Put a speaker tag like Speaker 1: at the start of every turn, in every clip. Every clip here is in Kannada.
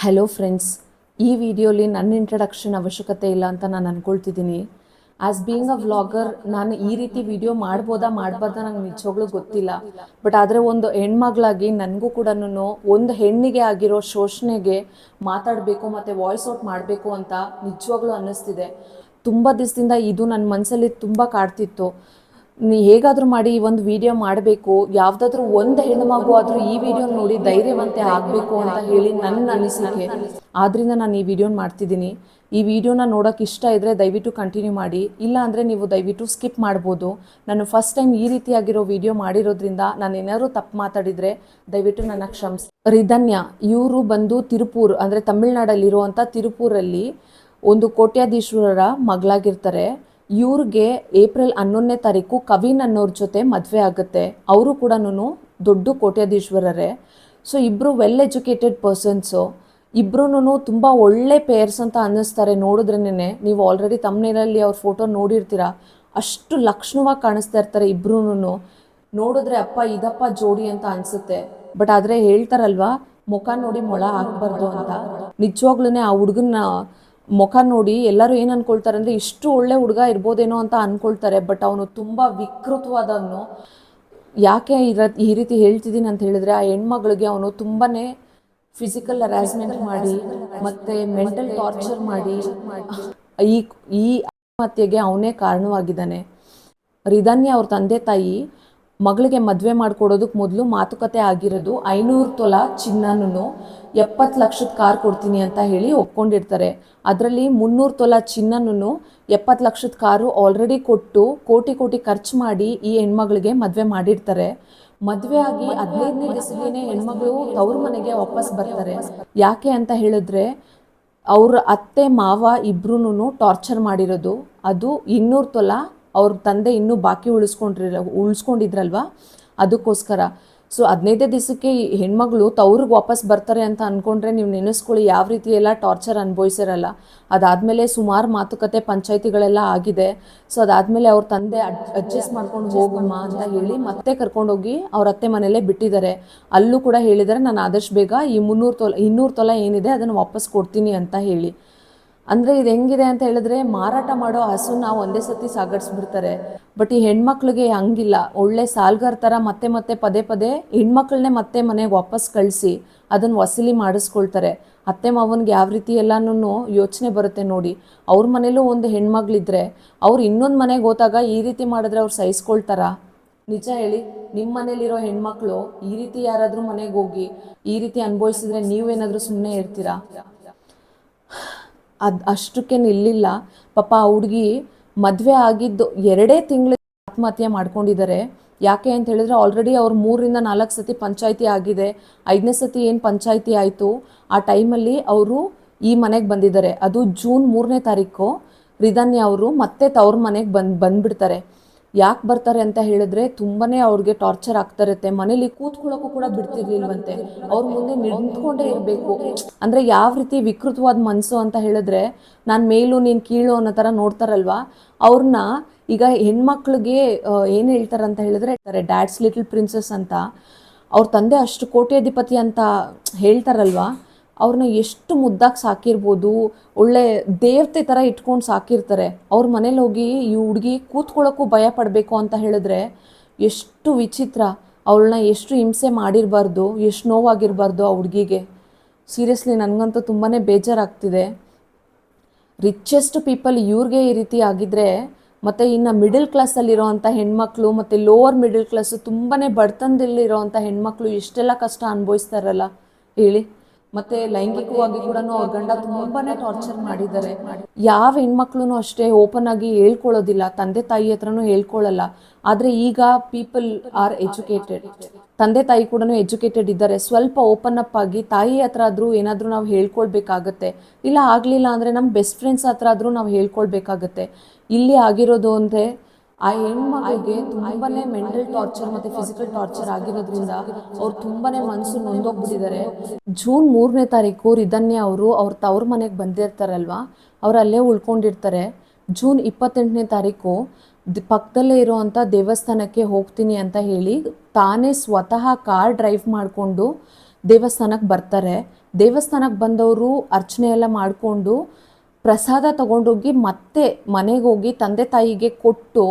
Speaker 1: ಹಲೋ ಫ್ರೆಂಡ್ಸ್ ಈ ವಿಡಿಯೋಲಿ ನನ್ನ ಇಂಟ್ರಡಕ್ಷನ್ ಅವಶ್ಯಕತೆ ಇಲ್ಲ ಅಂತ ನಾನು ಅಂದ್ಕೊಳ್ತಿದ್ದೀನಿ ಆ್ಯಸ್ ಬೀಯಿಂಗ್ ಅ ವ್ಲಾಗರ್ ನಾನು ಈ ರೀತಿ ವಿಡಿಯೋ ಮಾಡ್ಬೋದಾ, ಮಾಡಬಾರ್ದಾ ನಂಗೆ ನಿಜವಾಗ್ಲೂ ಗೊತ್ತಿಲ್ಲ. ಬಟ್ ಆದರೆ ಒಂದು ಹೆಣ್ಮಗಳಾಗಿ ನನಗೂ ಕೂಡ ಒಂದು ಹೆಣ್ಣಿಗೆ ಆಗಿರೋ ಶೋಷಣೆಗೆ ಮಾತಾಡಬೇಕು ಮತ್ತು ವಾಯ್ಸ್ ಔಟ್ ಮಾಡಬೇಕು ಅಂತ ನಿಜವಾಗ್ಲೂ ಅನ್ನಿಸ್ತಿದೆ. ತುಂಬ ದಿವಸದಿಂದ ಇದು ನನ್ನ ಮನಸ್ಸಲ್ಲಿ ತುಂಬ ಕಾಡ್ತಿತ್ತು. ನೀ ಹೇಗಾದರೂ ಮಾಡಿ ಒಂದು ವಿಡಿಯೋ ಮಾಡಬೇಕು. ಯಾವುದಾದ್ರೂ ಒಂದು ಹೆಣ್ಣು ಆದರೂ ಈ ವಿಡಿಯೋ ನೋಡಿ ಧೈರ್ಯವಂತೆ ಆಗಬೇಕು ಅಂತ ಹೇಳಿ ನನ್ನ ಅನಿಸಿಕೆ. ಆದ್ರಿಂದ ನಾನು ಈ ವಿಡಿಯೋನ ಮಾಡ್ತಿದ್ದೀನಿ. ಈ ವಿಡಿಯೋನ ನೋಡೋಕೆ ಇಷ್ಟ ಇದ್ರೆ ದಯವಿಟ್ಟು ಕಂಟಿನ್ಯೂ ಮಾಡಿ. ಇಲ್ಲ ಅಂದರೆ ನೀವು ದಯವಿಟ್ಟು ಸ್ಕಿಪ್ ಮಾಡ್ಬೋದು. ನಾನು ಫಸ್ಟ್ ಟೈಮ್ ಈ ರೀತಿಯಾಗಿರೋ ವಿಡಿಯೋ ಮಾಡಿರೋದ್ರಿಂದ ನಾನು ಏನಾದ್ರು ತಪ್ಪು ಮಾತಾಡಿದ್ರೆ ದಯವಿಟ್ಟು ನನ್ನ ಕ್ಷಮಿಸಿ. ರಿಧನ್ಯ, ಇವರು ಬಂದು ತಿರುಪೂರ್, ಅಂದರೆ ತಮಿಳ್ನಾಡಲ್ಲಿರುವಂಥ ತಿರುಪೂರಲ್ಲಿ ಒಂದು ಕೋಟ್ಯಾಧೀಶ್ವರರ ಮಗಳಾಗಿರ್ತಾರೆ. ಇವ್ರಿಗೆ ಏಪ್ರಿಲ್ ಹನ್ನೊಂದನೇ ತಾರೀಕು ಕವಿನ್ ಅನ್ನೋರ ಜೊತೆ ಮದುವೆ ಆಗುತ್ತೆ. ಅವರು ಕೂಡ ದೊಡ್ಡ ಕೋಟ್ಯಾಧೀಶ್ವರರೇ. ಸೊ ಇಬ್ಬರು ವೆಲ್ ಎಜುಕೇಟೆಡ್ ಪರ್ಸನ್ಸು ಇಬ್ಬರೂ ತುಂಬ ಒಳ್ಳೆ ಪೇರ್ಸ್ ಅಂತ ಅನ್ನಿಸ್ತಾರೆ ನೋಡಿದ್ರೇನೆ ನೀವು ಆಲ್ರೆಡಿ ತಮ್ಮನೇರಲ್ಲಿ ಅವ್ರ ಫೋಟೋ ನೋಡಿರ್ತೀರ. ಅಷ್ಟು ಲಕ್ಷಣವಾಗಿ ಕಾಣಿಸ್ತಾ ಇರ್ತಾರೆ ಇಬ್ಬರೂ ನೋಡಿದ್ರೆ ಅಪ್ಪ, ಇದಪ್ಪ ಜೋಡಿ ಅಂತ ಅನಿಸುತ್ತೆ. ಬಟ್ ಆದರೆ ಹೇಳ್ತಾರಲ್ವಾ, ಮುಖ ನೋಡಿ ಮೊಳ ಹಾಕ್ಬಾರ್ದು ಅಂತ. ನಿಜವಾಗ್ಲೂ ಆ ಹುಡುಗನ ಮುಖ ನೋಡಿ ಎಲ್ಲರೂ ಏನು ಅನ್ಕೊಳ್ತಾರೆ ಅಂದರೆ ಇಷ್ಟು ಒಳ್ಳೆ ಹುಡುಗ ಇರ್ಬೋದೇನೋ ಅಂತ ಅನ್ಕೊಳ್ತಾರೆ ಬಟ್ ಅವನು ತುಂಬ ವಿಕೃತವಾದವನು. ಯಾಕೆ ಇರ ಈ ರೀತಿ ಹೇಳ್ತಿದ್ದೀನಿ ಅಂತ ಹೇಳಿದ್ರೆ, ಆ ಹೆಣ್ಮಗಳಿಗೆ ಅವನು ತುಂಬಾ ಫಿಸಿಕಲ್ ಹರಾಸ್ಮೆಂಟ್ ಮಾಡಿ, ಮತ್ತು ಮೆಂಟಲ್ ಟಾರ್ಚರ್ ಮಾಡಿ, ಈ ಈ ಆತ್ಮಹತ್ಯೆಗೆ ಅವನೇ ಕಾರಣವಾಗಿದ್ದಾನೆ. ರಿಧನ್ಯ ಅವ್ರ ತಂದೆ ತಾಯಿ ಮಗಳಿಗೆ ಮದುವೆ ಮಾಡಿಕೊಡೋದಕ್ಕೆ ಮೊದಲು ಮಾತುಕತೆ ಆಗಿರೋದು ಐನೂರು ತೊಲ ಚಿನ್ನನೂ ಎಪ್ಪತ್ತು ಲಕ್ಷದ ಕಾರ್ ಕೊಡ್ತೀನಿ ಅಂತ ಹೇಳಿ ಒಪ್ಕೊಂಡಿರ್ತಾರೆ. ಅದರಲ್ಲಿ ಮುನ್ನೂರು ತೊಲ ಚಿನ್ನನೂ ಎಪ್ಪತ್ತು ಲಕ್ಷದ ಕಾರು ಆಲ್ರೆಡಿ ಕೊಟ್ಟು ಕೋಟಿ ಕೋಟಿ ಖರ್ಚು ಮಾಡಿ ಈ ಹೆಣ್ಮಗಳಿಗೆ ಮದುವೆ ಮಾಡಿರ್ತಾರೆ. ಮದುವೆ ಆಗಿ ಹದಿನೈದನೇ ದಿವಸಕ್ಕೆ ಹೆಣ್ಮಗಳು ತವ್ರ ಮನೆಗೆ ವಾಪಸ್ ಬರ್ತಾರೆ. ಯಾಕೆ ಅಂತ ಹೇಳಿದ್ರೆ ಅವ್ರ ಅತ್ತೆ ಮಾವ ಇಬ್ರು ಟಾರ್ಚರ್ ಮಾಡಿರೋದು. ಅದು ಇನ್ನೂರು ತೊಲ ಅವ್ರ ತಂದೆ ಇನ್ನೂ ಬಾಕಿ ಉಳಿಸ್ಕೊಂಡಿರ ಉಳಿಸ್ಕೊಂಡಿದ್ರಲ್ವ? ಅದಕ್ಕೋಸ್ಕರ. ಸೊ ಹದಿನೈದೇ ದಿವಸಕ್ಕೆ ಹೆಣ್ಮಗಳು ತವ್ರಿಗೆ ವಾಪಸ್ ಬರ್ತಾರೆ ಅಂತ ಅಂದ್ಕೊಂಡ್ರೆ ನೀವು ನೆನೆಸ್ಕೊಳ್ಳಿ, ಯಾವ ರೀತಿ ಎಲ್ಲ ಟಾರ್ಚರ್ ಅನುಭವಿಸಿರಲ್ಲ. ಅದಾದಮೇಲೆ ಸುಮಾರು ಮಾತುಕತೆ ಪಂಚಾಯತಿಗಳೆಲ್ಲ ಆಗಿದೆ. ಸೊ ಅದಾದಮೇಲೆ ಅವ್ರ ತಂದೆ ಅಡ್ಜಸ್ಟ್ ಮಾಡ್ಕೊಂಡು ಹೋಗಮ್ಮ ಅಂತ ಹೇಳಿ ಮತ್ತೆ ಕರ್ಕೊಂಡೋಗಿ ಅವ್ರ ಅತ್ತೆ ಮನೆಯಲ್ಲೇ ಬಿಟ್ಟಿದ್ದಾರೆ. ಅಲ್ಲೂ ಕೂಡ ಹೇಳಿದರೆ ನಾನು ಆದಷ್ಟು ಬೇಗ ಈ ಮುನ್ನೂರು ತೊಲ, ಇನ್ನೂರು ತೊಲ ಏನಿದೆ ಅದನ್ನು ವಾಪಸ್ ಕೊಡ್ತೀನಿ ಅಂತ ಹೇಳಿ. ಅಂದರೆ ಇದು ಹೆಂಗಿದೆ ಅಂತ ಹೇಳಿದ್ರೆ ಮಾರಾಟ ಮಾಡೋ ಹಸುನ ಒಂದೇ ಸತಿ ಸಾಗಡಿಸ್ಬಿಡ್ತಾರೆ. ಬಟ್ ಈ ಹೆಣ್ಮಕ್ಳಿಗೆ ಹಂಗಿಲ್ಲ. ಒಳ್ಳೆ ಸಾಲ್ಗಾರ್ ಥರ ಮತ್ತೆ ಮತ್ತೆ ಪದೇ ಪದೇ ಹೆಣ್ಮಕ್ಳನ್ನೇ ಮತ್ತೆ ಮನೆಗೆ ವಾಪಸ್ ಕಳಿಸಿ ಅದನ್ನ ವಸೂಲಿ ಮಾಡಿಸ್ಕೊಳ್ತಾರೆ. ಅತ್ತೆ ಮಾವನಿಗೆ ಯಾವ ರೀತಿ ಎಲ್ಲನೂ ಯೋಚನೆ ಬರುತ್ತೆ ನೋಡಿ. ಅವ್ರ ಮನೇಲೂ ಒಂದು ಹೆಣ್ಮಗಳಿದ್ರೆ ಅವ್ರು ಇನ್ನೊಂದು ಮನೆಗೆ ಹೋದಾಗ ಈ ರೀತಿ ಮಾಡಿದ್ರೆ ಅವ್ರು ಸಹಿಸ್ಕೊಳ್ತಾರಾ? ನಿಜ ಹೇಳಿ ನಿಮ್ಮ ಮನೇಲಿರೋ ಹೆಣ್ಮಕ್ಳು ಈ ರೀತಿ ಯಾರಾದರೂ ಮನೆಗೆ ಹೋಗಿ ಈ ರೀತಿ ಅನುಭವಿಸಿದ್ರೆ ನೀವೇನಾದರೂ ಸುಮ್ಮನೆ ಇರ್ತೀರಾ? ಅದು ಅಷ್ಟಕ್ಕೆ ನಿಲ್ಲಿಲ್ಲ. ಪಾಪ ಆ ಹುಡುಗಿ ಮದುವೆ ಆಗಿದ್ದು ಎರಡೇ ತಿಂಗಳು ಆತ್ಮಹತ್ಯೆ ಮಾಡ್ಕೊಂಡಿದ್ದಾರೆ ಯಾಕೆ ಅಂತ ಹೇಳಿದ್ರೆ ಆಲ್ರೆಡಿ ಅವ್ರು ಮೂರರಿಂದ ನಾಲ್ಕು ಸತಿ ಪಂಚಾಯಿತಿ ಆಗಿದೆ. ಐದನೇ ಸತಿ ಏನು ಪಂಚಾಯಿತಿ ಆಯಿತು? ಆ ಟೈಮಲ್ಲಿ ಅವರು ಈ ಮನೆಗೆ ಬಂದಿದ್ದಾರೆ. ಅದು ಜೂನ್ ಮೂರನೇ ತಾರೀಕು. ರಿಧನ್ಯ ಅವರು ಮತ್ತೆ ತವ್ರ ಮನೆಗೆ ಬಂದು ಬಂದ್ಬಿಡ್ತಾರೆ. ಯಾಕೆ ಬರ್ತಾರೆ ಅಂತ ಹೇಳಿದ್ರೆ ತುಂಬಾನೇ ಅವ್ರಿಗೆ ಟಾರ್ಚರ್ ಆಗ್ತಾ ಇರುತ್ತೆ. ಮನೇಲಿ ಕೂತ್ಕೊಳ್ಳೋಕ್ಕೂ ಕೂಡ ಬಿಡ್ತಿರ್ಲಿಲ್ವಂತೆ. ಅವ್ರ ಮುಂದೆ ನಿಂತ್ಕೊಂಡೇ ಇರಬೇಕು. ಅಂದ್ರೆ ಯಾವ ರೀತಿ ವಿಕೃತವಾದ ಮನಸ್ಸು ಅಂತ ಹೇಳಿದ್ರೆ ನಾನು ಮೇಲು, ನೀನು ಕೀಳು ಅನ್ನೋ ಥರ ನೋಡ್ತಾರಲ್ವಾ? ಅವ್ರನ್ನ ಈಗ ಹೆಣ್ಮಕ್ಳಿಗೆ ಏನು ಹೇಳ್ತಾರೆ ಅಂತ ಹೇಳಿದ್ರೆ ಡ್ಯಾಡ್ಸ್ ಲಿಟಲ್ ಪ್ರಿನ್ಸಸ್ ಅಂತ. ಅವ್ರ ತಂದೆ ಅಷ್ಟು ಕೋಟ್ಯಾಧಿಪತಿ ಅಂತ ಹೇಳ್ತಾರಲ್ವಾ? ಅವ್ರನ್ನ ಎಷ್ಟು ಮುದ್ದಾಗಿ ಸಾಕಿರ್ಬೋದು, ಒಳ್ಳೆ ದೇವತೆ ಥರ ಇಟ್ಕೊಂಡು ಸಾಕಿರ್ತಾರೆ. ಅವ್ರ ಮನೇಲಿ ಹೋಗಿ ಈ ಹುಡುಗಿ ಕೂತ್ಕೊಳ್ಳೋಕ್ಕೂ ಭಯ ಪಡಬೇಕು ಅಂತ ಹೇಳಿದ್ರೆ ಎಷ್ಟು ವಿಚಿತ್ರ. ಅವಳನ್ನ ಎಷ್ಟು ಹಿಂಸೆ ಮಾಡಿರಬಾರ್ದು, ಎಷ್ಟು ನೋವಾಗಿರಬಾರ್ದು ಆ ಹುಡುಗಿಗೆ. ಸೀರಿಯಸ್ಲಿ ನನಗಂತೂ ತುಂಬಾ ಬೇಜಾರಾಗ್ತಿದೆ. ರಿಚೆಸ್ಟ್ ಪೀಪಲ್ ಇವ್ರಿಗೆ ಈ ರೀತಿ ಆಗಿದ್ರೆ, ಮತ್ತು ಇನ್ನು ಮಿಡಲ್ ಕ್ಲಾಸಲ್ಲಿರೋವಂಥ ಹೆಣ್ಮಕ್ಳು, ಮತ್ತು ಲೋವರ್ ಮಿಡಲ್ ಕ್ಲಾಸು ತುಂಬಾ ಬಡತನದಲ್ಲಿರೋವಂಥ ಹೆಣ್ಮಕ್ಳು ಎಷ್ಟೆಲ್ಲ ಕಷ್ಟ ಅನುಭವಿಸ್ತಾರಲ್ಲ ಹೇಳಿ. ಮತ್ತೆ ಲೈಂಗಿಕವಾಗಿ ಕೂಡ ಅವ್ರ ಗಂಡ ತುಂಬಾನೇ ಟಾರ್ಚರ್ ಮಾಡಿದ್ದಾರೆ. ಯಾವ ಹೆಣ್ಮಕ್ಳು ಅಷ್ಟೇ ಓಪನ್ ಆಗಿ ಹೇಳ್ಕೊಳ್ಳೋದಿಲ್ಲ, ತಂದೆ ತಾಯಿ ಹತ್ರನೂ ಹೇಳ್ಕೊಳ್ಳಲ್ಲ. ಆದ್ರೆ ಈಗ ಪೀಪಲ್ ಆರ್ ಎಜುಕೇಟೆಡ್ ತಂದೆ ತಾಯಿ ಕೂಡ ಎಜುಕೇಟೆಡ್ ಇದ್ದಾರೆ. ಸ್ವಲ್ಪ ಓಪನ್ ಅಪ್ ಆಗಿ ತಾಯಿ ಹತ್ರ ಆದ್ರೂ ಏನಾದ್ರೂ ನಾವು ಹೇಳ್ಕೊಳ್ಬೇಕಾಗತ್ತೆ. ಇಲ್ಲ ಆಗ್ಲಿಲ್ಲ ಅಂದ್ರೆ ನಮ್ಮ ಬೆಸ್ಟ್ ಫ್ರೆಂಡ್ಸ್ ಹತ್ರ ಆದ್ರೂ ನಾವು ಹೇಳ್ಕೊಳ್ಬೇಕಾಗತ್ತೆ. ಇಲ್ಲಿ ಆಗಿರೋದು ಅಂದ್ರೆ ಆ ಹೆಣ್ಮಗಳಿಗೆ ತುಂಬಾನೇ ಮೆಂಟಲ್ ಟಾರ್ಚರ್ ಮತ್ತೆ ಫಿಸಿಕಲ್ ಟಾರ್ಚರ್ ಆಗಿರೋದ್ರಿಂದ ಅವ್ರು ತುಂಬಾನೇ ಮನಸ್ಸು ನೊಂದೋಗ್ಬಿಟ್ಟಿದ್ದಾರೆ. ಜೂನ್ ಮೂರನೇ ತಾರೀಕು ರಿಧನ್ಯ ಅವರು ಅವ್ರ ತವ್ರ ಮನೆಗೆ ಬಂದಿರ್ತಾರಲ್ವಾ? ಅವ್ರು ಅಲ್ಲೇ ಉಳ್ಕೊಂಡಿರ್ತಾರೆ. ಜೂನ್ ಇಪ್ಪತ್ತೆಂಟನೇ ತಾರೀಕು ಪಕ್ಕದಲ್ಲೇ ಇರುವಂಥ ದೇವಸ್ಥಾನಕ್ಕೆ ಹೋಗ್ತೀನಿ ಅಂತ ಹೇಳಿ ತಾನೇ ಸ್ವತಃ ಕಾರ್ ಡ್ರೈವ್ ಮಾಡಿಕೊಂಡು ದೇವಸ್ಥಾನಕ್ಕೆ ಬರ್ತಾರೆ. ದೇವಸ್ಥಾನಕ್ಕೆ ಬಂದವರು ಅರ್ಚನೆ ಎಲ್ಲ ಮಾಡಿಕೊಂಡು ಪ್ರಸಾದ ತಗೊಂಡೋಗಿ ಮತ್ತೆ ಮನೆಗೆ ಹೋಗಿ ತಂದೆ ತಾಯಿಗೆ ಕೊಟ್ಟು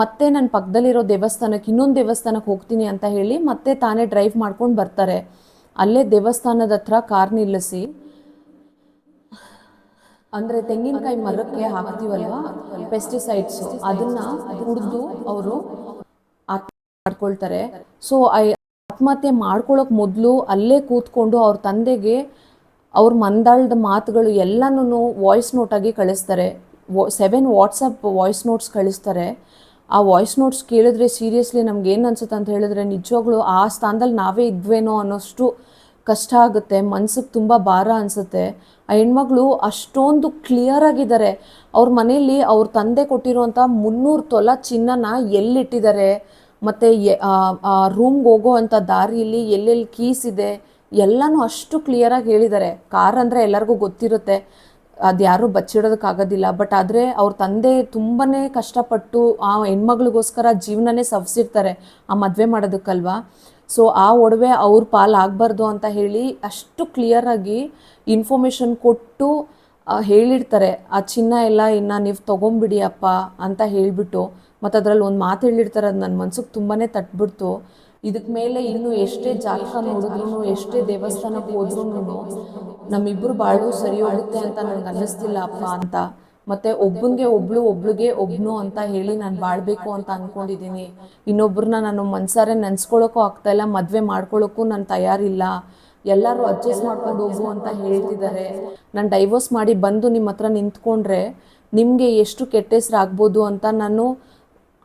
Speaker 1: ಮತ್ತೆ ನನ್ನ ಪಕ್ಕದಲ್ಲಿರೋ ದೇವಸ್ಥಾನಕ್ಕೆ ಇನ್ನೊಂದು ದೇವಸ್ಥಾನಕ್ಕೆ ಹೋಗ್ತೀನಿ ಅಂತ ಹೇಳಿ ಮತ್ತೆ ತಾನೇ ಡ್ರೈವ್ ಮಾಡ್ಕೊಂಡು ಬರ್ತಾರೆ. ಅಲ್ಲೇ ದೇವಸ್ಥಾನದ ಹತ್ರ ಕಾರ್ ನಿಲ್ಲಿಸಿ. ಅಂದರೆ ತೆಂಗಿನಕಾಯಿ ಮರಕ್ಕೆ ಹಾಕ್ತೀವಲ್ವಾ? ಪೆಸ್ಟಿಸೈಡ್ಸ್ ಅದನ್ನ ಕುಡಿದು ಅವರು ಮಾಡ್ಕೊಳ್ತಾರೆ. ಸೊ ಆತ್ಮಹತ್ಯೆ ಮಾಡ್ಕೊಳ್ಳೋಕೆ ಮೊದಲು ಅಲ್ಲೇ ಕೂತ್ಕೊಂಡು ಅವ್ರ ತಂದೆಗೆ ಅವ್ರ ಮಂದಾಳದ ಮಾತುಗಳು ಎಲ್ಲನೂ ವಾಯ್ಸ್ ನೋಟಾಗಿ ಕಳಿಸ್ತಾರೆ. ಸೆವೆನ್ ವಾಟ್ಸಪ್ ವಾಯ್ಸ್ ನೋಟ್ಸ್ ಕಳಿಸ್ತಾರೆ. ಆ ವಾಯ್ಸ್ ನೋಟ್ಸ್ ಕೇಳಿದ್ರೆ ಸೀರಿಯಸ್ಲಿ ನಮ್ಗೆ ಏನು ಅನ್ಸುತ್ತೆ ಅಂತ ಹೇಳಿದ್ರೆ ನಿಜವಾಗ್ಲೂ ಆ ಸ್ಥಾನದಲ್ಲಿ ನಾವೇ ಇದ್ವೇನೋ ಅನ್ನೋಷ್ಟು ಕಷ್ಟ ಆಗುತ್ತೆ, ಮನ್ಸಿಗೆ ತುಂಬ ಭಾರ ಅನಿಸುತ್ತೆ. ಆ ಹೆಣ್ಮಗಳು ಅಷ್ಟೊಂದು ಕ್ಲಿಯರ್ ಆಗಿದ್ದಾರೆ. ಅವ್ರ ಮನೆಯಲ್ಲಿ ಅವ್ರ ತಂದೆ ಕೊಟ್ಟಿರುವಂಥ ಮುನ್ನೂರು ತೊಲ ಚಿನ್ನನ ಎಲ್ಲಿಟ್ಟಿದ್ದಾರೆ? ಮತ್ತು ರೂಮ್ಗೆ ಹೋಗೋ ಅಂಥ ದಾರಿಯಲ್ಲಿ ಎಲ್ಲೆಲ್ಲಿ ಕೀಸ್ ಇದೆ? ಎಲ್ಲನೂ ಅಷ್ಟು ಕ್ಲಿಯರಾಗಿ ಹೇಳಿದ್ದಾರೆ ಕಾರ್ ಅಂದರೆ ಎಲ್ಲರಿಗೂ ಗೊತ್ತಿರುತ್ತೆ. ಅದು ಯಾರೂ ಬಚ್ಚಿಡೋದಕ್ಕಾಗೋದಿಲ್ಲ. ಬಟ್ ಆದರೆ ಅವ್ರ ತಂದೆ ತುಂಬಾ ಕಷ್ಟಪಟ್ಟು ಆ ಹೆಣ್ಮಗಳಿಗೋಸ್ಕರ ಜೀವನನೇ ಸವಸಿರ್ತಾರೆ ಆ ಮದುವೆ ಮಾಡೋದಕ್ಕಲ್ವಾ? ಸೊ ಆ ಒಡವೆ ಅವ್ರ ಪಾಲಾಗಬಾರ್ದು ಅಂತ ಹೇಳಿ ಅಷ್ಟು ಕ್ಲಿಯರಾಗಿ ಇನ್ಫಾರ್ಮೇಷನ್ ಕೊಟ್ಟು ಹೇಳಿರ್ತಾರೆ. ಆ, ಚಿನ್ನ ಎಲ್ಲ ಇನ್ನು ನೀವು ತೊಗೊಂಬಿಡಿ ಅಪ್ಪ ಅಂತ ಹೇಳಿಬಿಟ್ಟು, ಮತ್ತು ಅದರಲ್ಲಿ ಒಂದು ಮಾತು ಹೇಳಿರ್ತಾರೆ. ಅದು ನನ್ನ ಮನ್ಸಿಗೆ ತುಂಬಾ ತಟ್ಬಿಡ್ತು. ಇದಕ್ಕೆ ಮೇಲೆ ಇನ್ನು ಎಷ್ಟೇ ಜಾತಕ ನೋಡಿದ್ರು ಎಷ್ಟೇ ದೇವಸ್ಥಾನಕ್ಕೆ ಹೋದ್ರೂ ನಮ್ಮಿಬ್ರು ಬಾಳು ಸರಿ ಹೋಗುತ್ತೆ ಅಂತ ನನಗೆ ಅನ್ನಿಸ್ತಿಲ್ಲ ಅಪ್ಪ ಅಂತ. ಮತ್ತೆ ಒಬ್ಬನಿಗೆ ಒಬ್ಳು ಒಬ್ಳಿಗೆ ಒಬ್ನು ಅಂತ ಹೇಳಿ ನಾನು ಬಾಳ್ಬೇಕು ಅಂತ ಅನ್ಕೊಂಡಿದ್ದೀನಿ ಇನ್ನೊಬ್ರನ್ನ ನಾನು ಮನ್ಸಾರೆ ನೆನ್ಸ್ಕೊಳ್ಳೋಕ್ಕೂ ಆಗ್ತಾ ಇಲ್ಲ, ಮದುವೆ ಮಾಡ್ಕೊಳ್ಳೋಕ್ಕೂ ನಾನು ತಯಾರಿಲ್ಲ. ಎಲ್ಲರೂ ಅಡ್ಜಸ್ಟ್ ಮಾಡ್ಕೊಂಡು ಹೋಗು ಅಂತ ಹೇಳ್ತಿದ್ದಾರೆ ನಾನು ಡೈವೋರ್ಸ್ ಮಾಡಿ ಬಂದು ನಿಮ್ಮ ಹತ್ರ ನಿಂತ್ಕೊಂಡ್ರೆ ನಿಮಗೆ ಎಷ್ಟು ಕೆಟ್ಟ ಹೆಸ್ರು ಆಗ್ಬೋದು ಅಂತ ನಾನು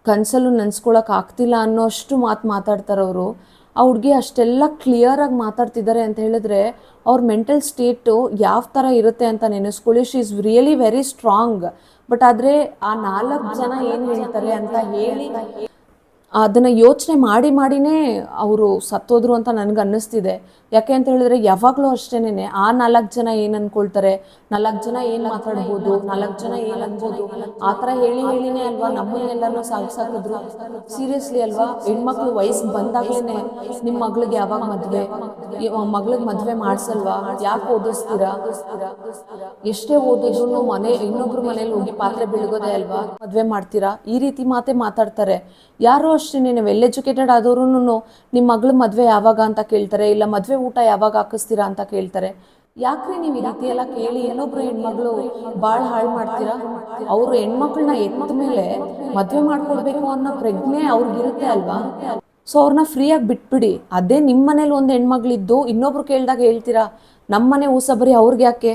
Speaker 1: ಕನಸಲ್ಲೂ ನೆನ್ಸ್ಕೊಳಕ್ ಆಗ್ತಿಲ್ಲ ಅನ್ನೋ ಅಷ್ಟು ಮಾತು ಮಾತಾಡ್ತಾರೆ ಅವರು ಆ ಹುಡುಗಿ ಅಷ್ಟೆಲ್ಲ ಕ್ಲಿಯರಾಗಿ ಮಾತಾಡ್ತಿದ್ದಾರೆ ಅಂತ ಹೇಳಿದ್ರೆ ಅವ್ರ ಮೆಂಟಲ್ ಸ್ಟೇಟು ಯಾವ ಥರ ಇರುತ್ತೆ ಅಂತ ನೆನೆಸ್ಕೊಳ್ಳಿ. She is really very strong but ಆದರೆ ಆ ನಾಲ್ಕು ಜನ ಏನು ಹೇಳ್ತಾರೆ ಅಂತ ಹೇಳಿ ಅದನ್ನು ಯೋಚನೆ ಮಾಡಿ, ಮಾಡಿನೇ ಅವರು ಸತ್ತೋದ್ರು ಅಂತ ನನಗೆ ಅನ್ನಿಸ್ತಿದೆ. ಯಾಕೆ ಅಂತ ಹೇಳಿದ್ರೆ ಯಾವಾಗಲೂ ಅಷ್ಟೇನೆ ಆ ನಾಲ್ಕು ಜನ ಏನು ಅನ್ಕೊಳ್ತಾರೆ? ನಾಲ್ಕು ಜನ ಏನು ಮಾತಾಡ್ಬೋದು? ನಾಲ್ಕು ಜನ ಏನು ಅನ್ಬೋದು? ಆ ತರ ಹೇಳಿ ಹೇಳಿನೇ ಅಲ್ವಾ? ನಮ್ಮನ್ನೆಲ್ಲಾನು ಸಾಗಿಸಾಕಿದ್ರು ಸೀರಿಯಸ್ಲಿ ಅಲ್ವಾ? ಹೆಣ್ಮಕ್ಳು ವಯಸ್ಸು ಬಂದಾಗ್ಲೇ ನಿಮ್ಮ ಮಗಳಿಗೆ ಯಾವಾಗ ಮದ್ವೆ? ಮಗಳಿಗೆ ಮದ್ವೆ ಮಾಡ್ಸಲ್ವಾ? ಯಾಕೆ ಓದಿಸ್ತೀರಾ? ಎಷ್ಟೇ ಓದಿದ್ರು ಮನೆ, ಇನ್ನೊಬ್ರು ಮನೇಲಿ ಹೋಗಿ ಪಾತ್ರೆ ಬೆಳಗೋದೇ ಅಲ್ವಾ? ಮದ್ವೆ ಮಾಡ್ತೀರಾ? ಈ ರೀತಿ ಮಾತೆ ಮಾತಾಡ್ತಾರೆ. ಯಾರು ಅಷ್ಟೇ ನೀವು ವೆಲ್ ಎಜುಕೇಟೆಡ್ ಆದವರು ನಿಮ್ಮ ಮಗಳ ಮದ್ವೆ ಯಾವಾಗ ಅಂತ ಕೇಳ್ತಾರೆ? ಇಲ್ಲ ಮದುವೆ ಊಟ ಯಾವಾಗ ಹಾಕಿಸ್ತೀರಾ ಅಂತ ಕೇಳ್ತಾರೆ. ಯಾಕ್ರಿ ನೀವು ಈ ರೀತಿ ಎಲ್ಲ ಕೇಳಿ ಏನೊಬ್ರು ಹೆಣ್ಮಗಳು ಭಾಳ ಹಾಳು ಮಾಡ್ತೀರಾ? ಅವ್ರು ಹೆಣ್ಮಕ್ಳನ್ನ ಎತ್ತ ಮೇಲೆ ಮದುವೆ ಮಾಡ್ಕೊಡ್ಬೇಕು ಅನ್ನೋ ಪ್ರಜ್ಞೆ ಅವ್ರಿಗಿರುತ್ತೆ ಅಲ್ವಾ? ಸೊ ಅವ್ರನ್ನ ಫ್ರೀಯಾಗಿ ಬಿಟ್ಬಿಡಿ. ಅದೇ ನಿಮ್ಮ ಮನೇಲಿ ಒಂದು ಹೆಣ್ಮಗ್ಳಿದ್ದು ಇನ್ನೊಬ್ರು ಕೇಳಿದಾಗ ಹೇಳ್ತೀರಾ ನಮ್ಮನೆ ಊಸಬರಿ ಅವ್ರಿಗೆ ಯಾಕೆ?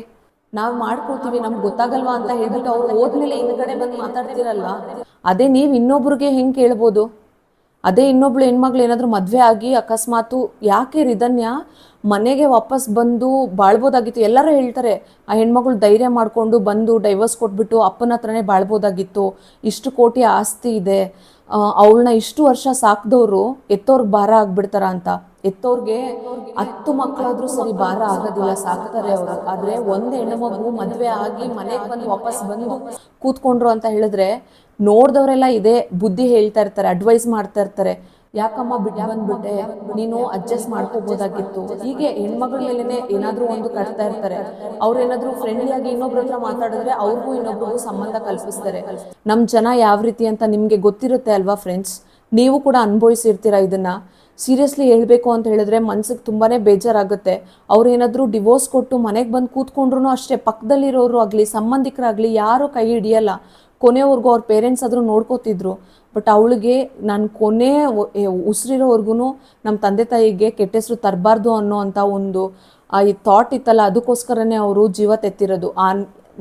Speaker 1: ನಾವು ಮಾಡ್ಕೊಳ್ತೀವಿ, ನಮ್ಗೆ ಗೊತ್ತಾಗಲ್ವಾ? ಅಂತ ಹೇಳ್ಬಿಟ್ಟು ಅವ್ರು ಹೋದ್ಮೇಲೆ ಹಿಂದ್ಗಡೆ ಬಂದು ಮಾತಾಡ್ತಿರಲ್ವಾ? ಅದೇ ನೀವು ಇನ್ನೊಬ್ರಿಗೆ ಹೆಂಗೆ ಕೇಳ್ಬೋದು? ಅದೇ ಇನ್ನೊಬ್ಳು ಹೆಣ್ಮಗ್ಳು ಏನಾದರೂ ಮದುವೆ ಆಗಿ ಅಕಸ್ಮಾತು ಯಾಕೆ ರಿದನ್ಯ ಮನೆಗೆ ವಾಪಸ್ ಬಂದು ಬಾಳ್ಬೋದಾಗಿತ್ತು? ಎಲ್ಲರೂ ಹೇಳ್ತಾರೆ, ಆ ಹೆಣ್ಮಗಳು ಧೈರ್ಯ ಮಾಡಿಕೊಂಡು ಬಂದು ಡೈವರ್ಸ್ ಕೊಟ್ಬಿಟ್ಟು ಅಪ್ಪನ ಹತ್ರನೇ ಬಾಳ್ಬೋದಾಗಿತ್ತು. ಇಷ್ಟು ಕೋಟಿ ಆಸ್ತಿ ಇದೆ. ಅವಳನ್ನ ಇಷ್ಟು ವರ್ಷ ಸಾಕ್ದವ್ರು ಎತ್ತೋರ್ಗೆ ಭಾರ ಆಗ್ಬಿಡ್ತಾರ ಅಂತ? ಎತ್ತೋರ್ಗೆ ಹತ್ತು ಮಕ್ಕಳಾದ್ರೂ ಸರಿ ಭಾರ ಆಗೋದಿಲ್ಲ, ಸಾಕ್ತಾರೆ ಅವರು. ಆದ್ರೆ ಒಂದ್ ಹೆಣ್ಣು ಮಗು ಮದುವೆ ಆಗಿ ಮನೆಗೆ ಬಂದು ವಾಪಸ್ ಬಂದು ಕೂತ್ಕೊಂಡ್ರು ಅಂತ ಹೇಳಿದ್ರೆ ನೋಡ್ದವರೆಲ್ಲ ಇದೇ, ಬುದ್ಧಿ ಹೇಳ್ತಾ ಇರ್ತಾರೆ ಅಡ್ವೈಸ್ ಮಾಡ್ತಾ ಇರ್ತಾರೆ. ಯಾಕಮ್ಮ ಬಿಟ್ಟು ಬಂದ್ಬಿಟ್ಟೆ? ನೀನು ಅಡ್ಜಸ್ಟ್ ಮಾಡ್ಕೋಬೋದಾಗಿತ್ತು. ಹೀಗೆ ಹೆಣ್ಮಗಳ ಮೇಲೆನೆ ಏನಾದ್ರೂ ಒಂದು ಕಟ್ತಾ ಇರ್ತಾರೆ. ಅವ್ರು ಏನಾದ್ರೂ ಫ್ರೆಂಡ್ಲಿಯಾಗಿ ಇನ್ನೊಬ್ರ ಹತ್ರ ಮಾತಾಡಿದ್ರೆ ಅವ್ರಿಗೂ ಇನ್ನೊಬ್ರಿಗೂ ಸಂಬಂಧ ಕಲ್ಪಿಸ್ತಾರೆ. ನಮ್ ಜನ ಯಾವ ರೀತಿ ಅಂತ ನಿಮ್ಗೆ ಗೊತ್ತಿರುತ್ತೆ ಅಲ್ವಾ ಫ್ರೆಂಡ್ಸ್ ನೀವು ಕೂಡ ಅನುಭವಿಸಿರ್ತೀರ ಇದನ್ನ? ಸೀರಿಯಸ್ಲಿ ಹೇಳಬೇಕು ಅಂತ ಹೇಳಿದ್ರೆ ಮನ್ಸಿಗೆ ತುಂಬಾನೇ ಬೇಜಾರಾಗುತ್ತೆ. ಏನಾದರೂ ಡಿವೋರ್ಸ್ ಕೊಟ್ಟು ಮನೆಗೆ ಬಂದು ಕೂತ್ಕೊಂಡ್ರು ಅಷ್ಟೇ ಪಕ್ಕದಲ್ಲಿರೋರು ಆಗಲಿ, ಸಂಬಂಧಿಕರಾಗಲಿ ಯಾರು ಕೈ ಹಿಡಿಯಲ್ಲ. ಕೊನೆವರೆಗೂ ಅವ್ರ ಪೇರೆಂಟ್ಸ್ ಆದರೂ ನೋಡ್ಕೋತಿದ್ರು. ಬಟ್ ಅವಳಿಗೆ ನಾನು ಕೊನೆ ಉಸಿರಿರೋವರೆಗೂ ನಮ್ಮ ತಂದೆ ತಾಯಿಗೆ ಕೆಟ್ಟ ಹೆಸರು ತರಬಾರ್ದು ಅನ್ನೋ ಅಂಥ ಒಂದು ಆ ಈ ಥಾಟ್ ಇತ್ತಲ್ಲ ಅದಕ್ಕೋಸ್ಕರನೇ ಅವರು ಜೀವ ತೆತ್ತಿರೋದು. ಆ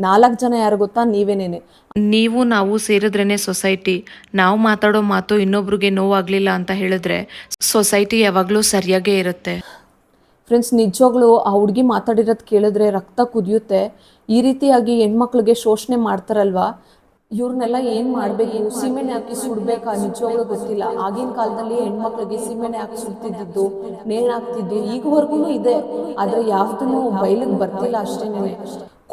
Speaker 1: ನಾಲ್ಕು ಜನ ಯಾರು ಗೊತ್ತಾ? ನೀವೇನೇನೆ.
Speaker 2: ನೀವು ನಾವು ಸೇರಿದ್ರೇನೆ ಸೊಸೈಟಿ ನಾವು ಮಾತಾಡೋ ಮಾತು ಇನ್ನೊಬ್ರಿಗೆ ನೋವಾಗಲಿಲ್ಲ ಅಂತ ಹೇಳಿದ್ರೆ ಸೊಸೈಟಿ ಯಾವಾಗಲೂ ಸರಿಯಾಗೇ ಇರುತ್ತೆ.
Speaker 1: ಫ್ರೆಂಡ್ಸ್ ನಿಜವಾಗ್ಲೂ ಆ ಹುಡುಗಿ ಮಾತಾಡಿರೋದು ಕೇಳಿದ್ರೆ ರಕ್ತ ಕುದಿಯುತ್ತೆ. ಈ ರೀತಿಯಾಗಿ ಹೆಣ್ಮಕ್ಳಿಗೆ ಶೋಷಣೆ ಮಾಡ್ತಾರಲ್ವಾ? ಇವ್ರನ್ನೆಲ್ಲ ಏನ್ ಮಾಡ್ಬೇಕು? ಸೀಮೆಣ್ಣೆ ಹಾಕಿ ಸುಡ್ಬೇಕಾ? ನಿಜವಾಗ್ಲೂ ಗೊತ್ತಿಲ್ಲ. ಆಗಿನ ಕಾಲದಲ್ಲಿ ಹೆಣ್ಮಕ್ಳಿಗೆ ಸೀಮೆಣ್ಣೆ ಹಾಕಿ ಸುಡ್ತಿದ್ದು ನೇಣ್ ಹಾಕ್ತಿದ್ದು ಈಗವರೆಗೂ ಇದೆ. ಆದ್ರೆ ಯಾವ್ದೂ ಬಯಲಿಗೆ ಬರ್ತಿಲ್ಲ ಅಷ್ಟೇನೆ.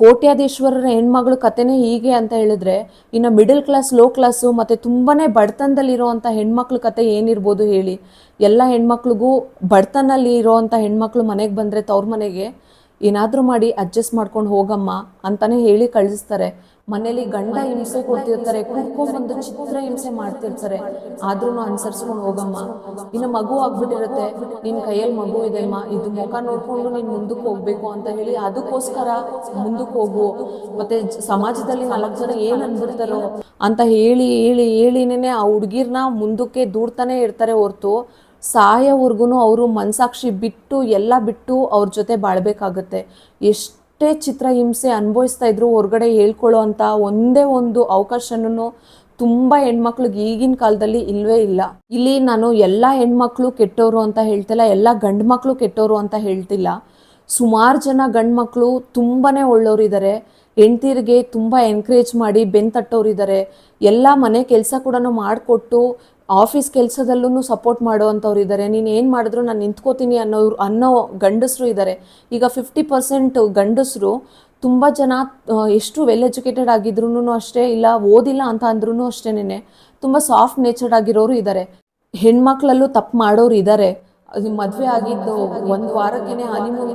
Speaker 1: ಕೋಟ್ಯಾಧೀಶ್ವರರ ಹೆಣ್ಮಗಳು ಕತೆನೇ ಹೀಗೆ ಅಂತ ಹೇಳಿದ್ರೆ, ಇನ್ನು ಮಿಡಲ್ ಕ್ಲಾಸ್, ಲೋ ಕ್ಲಾಸು ಮತ್ತು ತುಂಬನೇ ಬಡತನದಲ್ಲಿರೋವಂಥ ಹೆಣ್ಮಕ್ಳ ಕತೆ ಏನಿರ್ಬೋದು ಹೇಳಿ. ಎಲ್ಲ ಹೆಣ್ಮಕ್ಳಿಗೂ ಬಡತನಲ್ಲಿ ಇರೋವಂಥ ಹೆಣ್ಮಕ್ಳು ಮನೆಗೆ ಬಂದ್ರೆ ತವ್ರ ಮನೆಗೆ ಏನಾದರೂ ಮಾಡಿ ಅಡ್ಜಸ್ಟ್ ಮಾಡ್ಕೊಂಡು ಹೋಗಮ್ಮ ಅಂತಾನೆ ಹೇಳಿ ಕಳಿಸ್ತಾರೆ. ಮನೇಲಿ ಗಂಡ ಹಿಂಸೆ ಕೊಡ್ತಿರ್ತಾರೆ ಕುಡ್ಕೊಂಡ್ಬಂದು ಚಿತ್ರ ಹಿಂಸೆ ಮಾಡ್ತಿರ್ತಾರೆ. ಆದ್ರೂ ಅನುಸರಿಸ್ಕೊಂಡು ಹೋಗಮ್ಮ. ಇನ್ನು ಮಗು ಆಗ್ಬಿಟ್ಟಿರುತ್ತೆ ನಿನ್ನ ಕೈಯಲ್ಲಿ ಮಗು ಇದೆ ಅಮ್ಮ, ಇದು ಮುಖ ನೋಡ್ಕೊಂಡು ನೀನು ಮುಂದಕ್ಕೆ ಹೋಗ್ಬೇಕು ಅಂತ ಹೇಳಿ ಅದಕ್ಕೋಸ್ಕರ ಮುಂದಕ್ಕೆ ಹೋಗು. ಮತ್ತೆ ಸಮಾಜದಲ್ಲಿ ನಾಲ್ಕು ಜನ ಏನು ಅನ್ಬಿಡ್ತಾರೋ ಅಂತ ಹೇಳಿ ಹೇಳಿ ಹೇಳಿನೇ ಆ ಹುಡುಗಿರ್ನ ಮುಂದಕ್ಕೆ ದೂಡ್ತಾನೆ ಇರ್ತಾರೆ ಹೊರ್ತು. ಸಾಯೋವರೆಗೂ ಅವರು ಮನಸಾಕ್ಷಿ ಬಿಟ್ಟು ಎಲ್ಲ ಬಿಟ್ಟು ಅವ್ರ ಜೊತೆ ಬಾಳ್ಬೇಕಾಗತ್ತೆ. ಎಷ್ಟೇ ಚಿತ್ರ ಹಿಂಸೆ ಅನುಭವಿಸ್ತಾ ಇದ್ರು ಹೊರಗಡೆ ಹೇಳ್ಕೊಳ್ಳೋ ಅಂತ ಒಂದೇ ಒಂದು ಅವಕಾಶನೂ ತುಂಬ ಹೆಣ್ಮಕ್ಳಿಗೆ ಈಗಿನ ಕಾಲದಲ್ಲಿ ಇಲ್ವೇ ಇಲ್ಲ. ಇಲ್ಲಿ ನಾನು ಎಲ್ಲ ಹೆಣ್ಮಕ್ಳು ಕೆಟ್ಟವರು ಅಂತ ಹೇಳ್ತಿಲ್ಲ, ಎಲ್ಲ ಗಂಡು ಮಕ್ಕಳು ಕೆಟ್ಟವರು ಅಂತ ಹೇಳ್ತಿಲ್ಲ. ಸುಮಾರು ಜನ ಗಂಡು ಮಕ್ಕಳು ತುಂಬಾ ಒಳ್ಳೋರಿದ್ದಾರೆ ಹೆಂಡ್ತೀರಿಗೆ ತುಂಬ ಎನ್ಕರೇಜ್ ಮಾಡಿ, ಬೆನ್ ತಟ್ಟೋರಿದ್ದಾರೆ ಎಲ್ಲ ಮನೆ ಕೆಲಸ ಕೂಡ ಮಾಡಿಕೊಟ್ಟು ಆಫೀಸ್ ಕೆಲಸದಲ್ಲೂ ಸಪೋರ್ಟ್ ಮಾಡುವಂಥವ್ರು ಇದ್ದಾರೆ ನೀನು ಏನು ಮಾಡಿದ್ರು ನಾನು ನಿಂತ್ಕೋತೀನಿ ಅನ್ನೋರು ಅನ್ನೋ ಗಂಡಸರು ಇದ್ದಾರೆ ಈಗ ಫಿಫ್ಟಿ ಪರ್ಸೆಂಟ್ ಗಂಡಸರು ತುಂಬ ಜನ ಎಷ್ಟು ವೆಲ್ ಎಜುಕೇಟೆಡ್ ಆಗಿದ್ರು ಅಷ್ಟೇ, ಇಲ್ಲ ಓದಿಲ್ಲ ಅಂತ ಅಂದ್ರೂ ಅಷ್ಟೇನೆ ತುಂಬ ಸಾಫ್ಟ್ ನೇಚರ್ಡ್ ಆಗಿರೋರು ಇದ್ದಾರೆ ಹೆಣ್ಮಕ್ಳಲ್ಲೂ ತಪ್ಪು ಮಾಡೋರು ಇದ್ದಾರೆ ಅದು ಮದುವೆ ಆಗಿದ್ದು ಒಂದು ವಾರಕ್ಕೇನೆ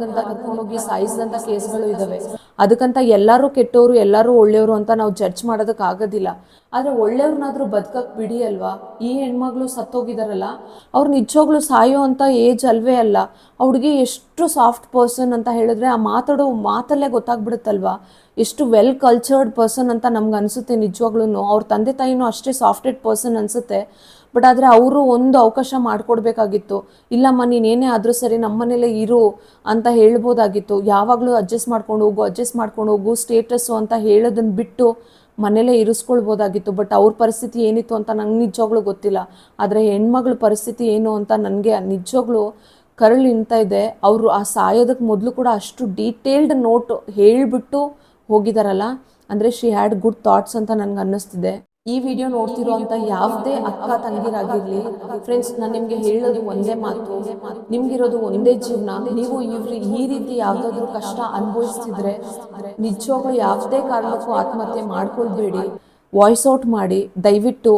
Speaker 1: ಅಂತ ಕರ್ಕೊಂಡೋಗಿ ಸಾಯಿಸಿದಂಥ ಕೇಸ್ಗಳು ಇದ್ದಾವೆ ಅದಕ್ಕಂತ ಎಲ್ಲರೂ ಕೆಟ್ಟವರು ಎಲ್ಲರೂ ಒಳ್ಳೆಯವರು ಅಂತ ನಾವು ಜಡ್ಜ್ ಮಾಡೋದಕ್ಕೆ ಆಗೋದಿಲ್ಲ ಆದರೆ ಒಳ್ಳೆಯವ್ರನ್ನಾದ್ರೂ ಬದುಕಕ್ಕೆ ಬಿಡಿ ಅಲ್ವಾ? ಈ ಹೆಣ್ಮಗಳು ಸತ್ತೋಗಿದಾರಲ್ಲ, ಅವ್ರು ನಿಜವಾಗ್ಲೂ ಸಾಯೋ ಅಂತ ಏಜ್ ಅಲ್ವೇ ಅಲ್ಲ. ಅವ್ರಿಗೆ ಎಷ್ಟು ಸಾಫ್ಟ್ ಪರ್ಸನ್ ಅಂತ ಹೇಳಿದ್ರೆ ಆ ಮಾತಾಡೋ ಮಾತಲ್ಲೇ ಗೊತ್ತಾಗ್ಬಿಡುತ್ತಲ್ವಾ? ಎಷ್ಟು ವೆಲ್ ಕಲ್ಚರ್ಡ್ ಪರ್ಸನ್ ಅಂತ ನಮ್ಗೆ ಅನಿಸುತ್ತೆ ನಿಜವಾಗ್ಲೂ ಅವ್ರ ತಂದೆ ತಾಯಿನೂ ಅಷ್ಟೇ ಸಾಫ್ಟೆಡ್ ಪರ್ಸನ್ ಅನಿಸುತ್ತೆ. ಬಟ್ ಆದರೆ ಅವರು ಒಂದು ಅವಕಾಶ ಮಾಡಿಕೊಡ್ಬೇಕಾಗಿತ್ತು. ಇಲ್ಲಮ್ಮ ನೀನೇನೇ ಆದರೂ ಸರಿ ನಮ್ಮನೇಲೇ ಇರು ಅಂತ ಹೇಳ್ಬೋದಾಗಿತ್ತು. ಯಾವಾಗಲೂ ಅಡ್ಜಸ್ಟ್ ಮಾಡ್ಕೊಂಡು ಹೋಗು ಅಡ್ಜಸ್ಟ್ ಮಾಡ್ಕೊಂಡು ಹೋಗು ಸ್ಟೇಟಸ್ಸು ಅಂತ ಹೇಳೋದನ್ನು ಬಿಟ್ಟು ಮನೇಲೇ ಇರಿಸ್ಕೊಳ್ಬೋದಾಗಿತ್ತು. ಬಟ್ ಅವ್ರ ಪರಿಸ್ಥಿತಿ ಏನಿತ್ತು ಅಂತ ನಂಗೆ ನಿಜವಾಗ್ಲೂ ಗೊತ್ತಿಲ್ಲ. ಆದರೆ ಹೆಣ್ಮಗಳ ಪರಿಸ್ಥಿತಿ ಏನು ಅಂತ ನನಗೆ ನಿಜವಾಗ್ಲೂ ಕರಳು ನಿಂತ ಇದೆ. ಅವರು ಆ ಸಾಯೋದಕ್ಕೆ ಮೊದಲು ಕೂಡ ಅಷ್ಟು ಡೀಟೇಲ್ಡ್ ನೋಟ್ ಹೇಳಿಬಿಟ್ಟು ಹೋಗಿದಾರಲ್ಲ. ಅಂದರೆ ಶಿ ಹ್ಯಾಡ್ ಗುಡ್ ಥಾಟ್ಸ್ ಅಂತ ನನಗೆ ಅನ್ನಿಸ್ತಿದೆ. ಈ ವಿಡಿಯೋ ನೋಡ್ತಿರೋ ಅಂತ ಯಾವುದೇ ಅಕ್ಕ ತಂಗಿರಾಗಿರ್ಲಿ ಫ್ರೆಂಡ್ಸ್ ನಾನು ನಿಮಗೆ ಹೇಳೋದು ಒಂದೇ ಮಾತು. ನಿಮ್ಗಿರೋದು ಒಂದೇ ಜೀವನ. ನೀವು ಇವ್ರಿ ಈ ರೀತಿ ಯಾವುದಾದ್ರೂ ಕಷ್ಟ ಅನುಭವಿಸ್ತಿದ್ರೆ, ನಿಜವಾಗ್ಲೂ ಯಾವುದೇ ಕಾರಣಕ್ಕೂ ಆತ್ಮಹತ್ಯೆ ಮಾಡ್ಕೊಳ್ಬೇಡಿ. ವಾಯ್ಸ್ ಔಟ್ ಮಾಡಿ. ದಯವಿಟ್ಟು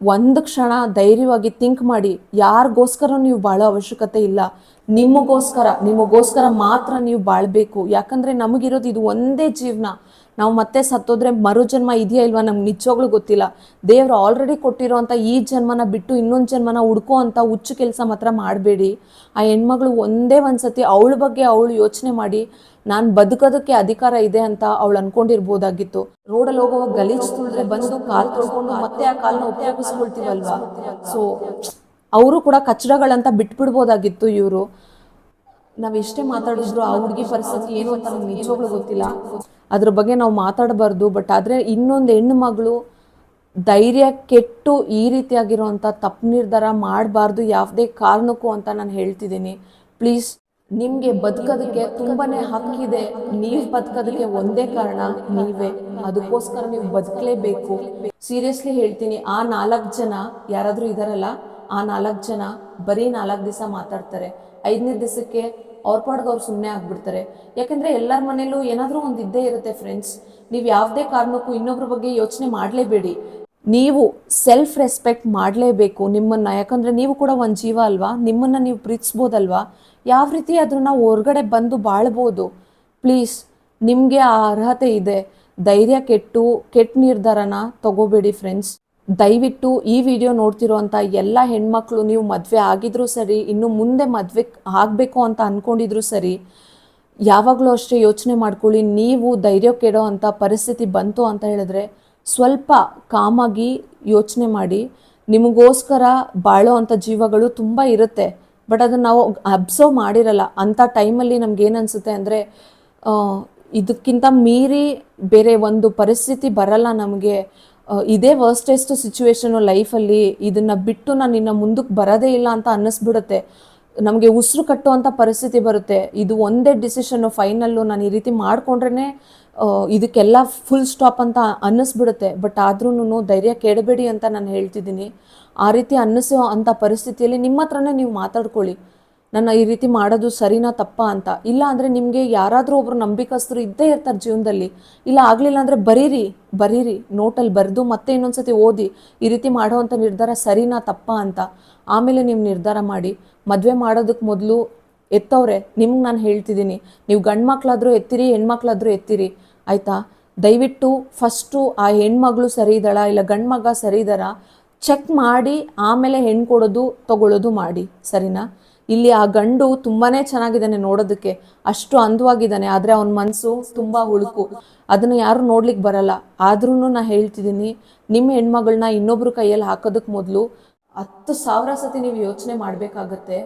Speaker 1: ಒಂದು ಕ್ಷಣ ಧೈರ್ಯವಾಗಿ ಥಿಂಕ್ ಮಾಡಿ. ಯಾರಿಗೋಸ್ಕರ ನೀವು ಬಾಳೋ ಅವಶ್ಯಕತೆ ಇಲ್ಲ. ನಿಮಗೋಸ್ಕರ ನಿಮಗೋಸ್ಕರ ಮಾತ್ರ ನೀವು ಬಾಳ್ಬೇಕು. ಯಾಕಂದ್ರೆ ನಮಗಿರೋದು ಇದು ಒಂದೇ ಜೀವನ. ನಾವು ಮತ್ತೆ ಸತ್ತೋದ್ರೆ ಮರು ಜನ್ಮ ಇದೆಯಾ ಇಲ್ವಾ ನಮ್ಗೆ? ನಿಜವಾಗ್ಲೂ ಗೊತ್ತಿಲ್ಲ. ದೇವ್ರು ಆಲ್ರೆಡಿ ಕೊಟ್ಟಿರೋಂಥ ಈ ಜನ್ಮನ ಬಿಟ್ಟು ಇನ್ನೊಂದು ಜನ್ಮನ ಹುಡ್ಕೋ ಅಂತ ಹುಚ್ಚು ಕೆಲಸ ಮಾತ್ರ ಮಾಡಬೇಡಿ. ಆ ಹೆಣ್ಮಗಳು ಒಂದೇ ಒಂದ್ಸತಿ ಅವಳ ಬಗ್ಗೆ ಅವಳು ಯೋಚನೆ ಮಾಡಿ, ನಾನು ಬದುಕೋದಕ್ಕೆ ಅಧಿಕಾರ ಇದೆ ಅಂತ ಅವಳು ಅನ್ಕೊಂಡಿರ್ಬೋದಾಗಿತ್ತು. ರೋಡಲ್ಲಿ ಹೋಗುವಾಗ ಗಲೀಜ್ ತುಳಿದ್ರೆ ಬಂದು ಕಾಲ್ ತೊಳ್ಕೊಂಡು ಮತ್ತೆ ಆ ಕಾಲ್ನ ಉಪಯೋಗಿಸ್ಕೊಳ್ತೀವಲ್ವಾ? ಸೊ ಅವರು ಕೂಡ ಕಚ್ಚಡಗಳಂತ ಬಿಟ್ಬಿಡ್ಬೋದಾಗಿತ್ತು ಇವರು. ನಾವು ಎಷ್ಟೇ ಮಾತಾಡಿದ್ರು ಆ ಹುಡುಗಿ ಪರಿಸ್ಥಿತಿ ಏನು ಅಂತ ನಮ್ಗೆ ನಿಜವಾಗ್ಲೂ ಗೊತ್ತಿಲ್ಲ. ಅದ್ರ ಬಗ್ಗೆ ನಾವು ಮಾತಾಡಬಾರ್ದು ಬಟ್ ಆದರೆ ಇನ್ನೊಂದು ಹೆಣ್ಣು ಮಗಳು ಧೈರ್ಯ ಕೆಟ್ಟು ಈ ರೀತಿಯಾಗಿರುವಂಥ ತಪ್ಪು ನಿರ್ಧಾರ ಮಾಡಬಾರ್ದು ಯಾವುದೇ ಕಾರಣಕ್ಕೂ ಅಂತ ನಾನು ಹೇಳ್ತಿದ್ದೀನಿ. ಪ್ಲೀಸ್ ನಿಮಗೆ ಬದುಕೋದಕ್ಕೆ ತುಂಬಾನೇ ಹಕ್ಕಿದೆ ನೀವು ಬದುಕೋದಕ್ಕೆ ಒಂದೇ ಕಾರಣ ನೀವೇ. ಅದಕ್ಕೋಸ್ಕರ ನೀವು ಬದುಕಲೇಬೇಕು. ಸೀರಿಯಸ್ಲಿ ಹೇಳ್ತೀನಿ, ಆ ನಾಲ್ಕು ಜನ ಯಾರಾದರೂ ಇದಾರಲ್ಲ ಆ ನಾಲ್ಕು ಜನ ಬರೀ ನಾಲ್ಕು ದಿವಸ ಮಾತಾಡ್ತಾರೆ. ಐದನೇ ದಿವಸಕ್ಕೆ ಅವ್ರ ಪಾಡ್ಗೆ ಅವ್ರು ಸುಮ್ಮನೆ ಆಗ್ಬಿಡ್ತಾರೆ. ಯಾಕಂದರೆ ಎಲ್ಲರ ಮನೇಲೂ ಏನಾದರೂ ಒಂದು ಇದ್ದೇ ಇರುತ್ತೆ ಫ್ರೆಂಡ್ಸ್. ನೀವು ಯಾವುದೇ ಕಾರಣಕ್ಕೂ ಇನ್ನೊಬ್ಬರ ಬಗ್ಗೆ ಯೋಚನೆ ಮಾಡಲೇಬೇಡಿ. ನೀವು ಸೆಲ್ಫ್ ರೆಸ್ಪೆಕ್ಟ್ ಮಾಡಲೇಬೇಕು ನಿಮ್ಮನ್ನು. ಯಾಕಂದರೆ ನೀವು ಕೂಡ ಒಂದು ಜೀವ ಅಲ್ವಾ? ನಿಮ್ಮನ್ನು ನೀವು ಪ್ರೀತಿಸ್ಬೋದಲ್ವಾ? ಯಾವ ರೀತಿ ಅದನ್ನು ಹೊರಗಡೆ ಬಂದು ಬಾಳ್ಬೋದು. ಪ್ಲೀಸ್, ನಿಮಗೆ ಆ ಅರ್ಹತೆ ಇದೆ. ಧೈರ್ಯ ಕೆಟ್ಟು, ಕೆಟ್ಟ ನಿರ್ಧಾರನ ತಗೋಬೇಡಿ ಫ್ರೆಂಡ್ಸ್. ದಯವಿಟ್ಟು ಈ ವಿಡಿಯೋ ನೋಡ್ತಿರೋಂಥ ಎಲ್ಲ ಹೆಣ್ಮಕ್ಳು ನೀವು ಮದುವೆ ಆಗಿದ್ರೂ ಸರಿ, ಇನ್ನು ಮುಂದೆ ಮದುವೆ ಆಗಬೇಕು ಅಂತ ಅಂದ್ಕೊಂಡಿದ್ರು ಸರಿ, ಯಾವಾಗಲೂ ಅಷ್ಟೇ ಯೋಚನೆ ಮಾಡ್ಕೊಳ್ಳಿ. ನೀವು ಧೈರ್ಯ ಕೆಡೋ ಅಂಥ ಪರಿಸ್ಥಿತಿ ಬಂತು ಅಂತ ಹೇಳಿದ್ರೆ ಸ್ವಲ್ಪ ಕಾಮಾಗಿ ಯೋಚನೆ ಮಾಡಿ. ನಿಮಗೋಸ್ಕರ ಬಾಳೋ ಅಂಥ ಜೀವಗಳು ತುಂಬ ಇರುತ್ತೆ. ಬಟ್ ಅದನ್ನು ನಾವು ಅಬ್ಸರ್ವ್ ಮಾಡಿರಲ್ಲ. ಅಂಥ ಟೈಮಲ್ಲಿ ನಮ್ಗೆ ಏನು ಅನಿಸುತ್ತೆ ಅಂದರೆ ಇದಕ್ಕಿಂತ ಮೀರಿ ಬೇರೆ ಒಂದು ಪರಿಸ್ಥಿತಿ ಬರಲ್ಲ ನಮಗೆ. ಇದೇ ವರ್ಸ್ಟೆಸ್ಟ್ ಸಿಚುವೇಶನು ಲೈಫಲ್ಲಿ ಇದನ್ನು ಬಿಟ್ಟು ನಾನು ಇನ್ನು ಮುಂದಕ್ಕೆ ಬರೋದೇ ಇಲ್ಲ ಅಂತ ಅನ್ನಿಸ್ಬಿಡುತ್ತೆ. ನಮಗೆ ಉಸಿರು ಕಟ್ಟುವಂಥ ಪರಿಸ್ಥಿತಿ ಬರುತ್ತೆ. ಇದು ಒಂದೇ ಡಿಸಿಷನ್ನು ಫೈನಲ್ಲು ನಾನು ಈ ರೀತಿ ಮಾಡಿಕೊಂಡ್ರೇ ಇದಕ್ಕೆಲ್ಲ ಫುಲ್ ಸ್ಟಾಪ್ ಅಂತ ಅನ್ನಿಸ್ಬಿಡುತ್ತೆ. ಬಟ್ ಆದ್ರೂ ಧೈರ್ಯ ಕೆಡಬೇಡಿ ಅಂತ ನಾನು ಹೇಳ್ತಿದ್ದೀನಿ. ಆ ರೀತಿ ಅನ್ನಿಸೋ ಅಂಥ ಪರಿಸ್ಥಿತಿಯಲ್ಲಿ ನಿಮ್ಮ ಹತ್ರನೇ ನೀವು ಮಾತಾಡ್ಕೊಳ್ಳಿ. ನನ್ನ ಈ ರೀತಿ ಮಾಡೋದು ಸರಿನಾ ತಪ್ಪಾ ಅಂತ. ಇಲ್ಲ ಅಂದರೆ ನಿಮಗೆ ಯಾರಾದರೂ ಒಬ್ಬರು ನಂಬಿಕಸ್ತರು ಇದ್ದೇ ಇರ್ತಾರೆ ಜೀವನದಲ್ಲಿ. ಇಲ್ಲ ಆಗಲಿಲ್ಲ ಅಂದರೆ ಬರೀರಿ ಬರೀರಿ ನೋಟಲ್ಲಿ ಬರೆದು ಮತ್ತೆ ಇನ್ನೊಂದ್ಸತಿ ಓದಿ, ಈ ರೀತಿ ಮಾಡೋವಂಥ ನಿರ್ಧಾರ ಸರಿನಾ ತಪ್ಪಾ ಅಂತ. ಆಮೇಲೆ ನೀವು ನಿರ್ಧಾರ ಮಾಡಿ. ಮದುವೆ ಮಾಡೋದಕ್ಕೆ ಮೊದಲು ಎತ್ತವ್ರೆ, ನಿಮ್ಗೆ ನಾನು ಹೇಳ್ತಿದ್ದೀನಿ. ನೀವು ಗಂಡು ಮಕ್ಕಳಾದರೂ ಎತ್ತಿರಿ, ಹೆಣ್ಮಕ್ಳಾದರೂ ಎತ್ತಿರಿ. ಆಯಿತಾ? ದಯವಿಟ್ಟು ಫಸ್ಟು ಆ ಹೆಣ್ಮಗಳು ಸರಿ ಇದ್ದಾಳ, ಇಲ್ಲ ಗಂಡು ಮಗ ಸರಿ ಇದ್ದಾರಾ ಚೆಕ್ ಮಾಡಿ, ಆಮೇಲೆ ಹೆಣ್ಣು ಕೊಡೋದು ತಗೊಳ್ಳೋದು ಮಾಡಿ. ಸರಿನಾ? ಇಲ್ಲಿ ಆ ಗಂಡು ತುಂಬಾನೇ ಚೆನ್ನಾಗಿದ್ದಾನೆ ನೋಡೋದಕ್ಕೆ. ಅಷ್ಟು ಅಂದವಾಗಿದ್ದಾನೆ, ಆದರೆ ಅವನ ಮನಸ್ಸು ತುಂಬ ಹುಳುಕು ಅದನ್ನ ಯಾರು ನೋಡ್ಲಿಕ್ಕೆ ಬರಲ್ಲ. ಆದ್ರೂ ನಾ ಹೇಳ್ತಿದ್ದೀನಿ ನಿಮ್ಮ ಹೆಣ್ಮಗಳನ್ನ ಇನ್ನೊಬ್ರ ಕೈಯಲ್ಲಿ ಹಾಕೋದಕ್ಕೆ ಮೊದಲು ಹತ್ತು ಸಾವಿರ ಸತಿ ನೀವು ಯೋಚನೆ ಮಾಡಬೇಕಾಗತ್ತೆ.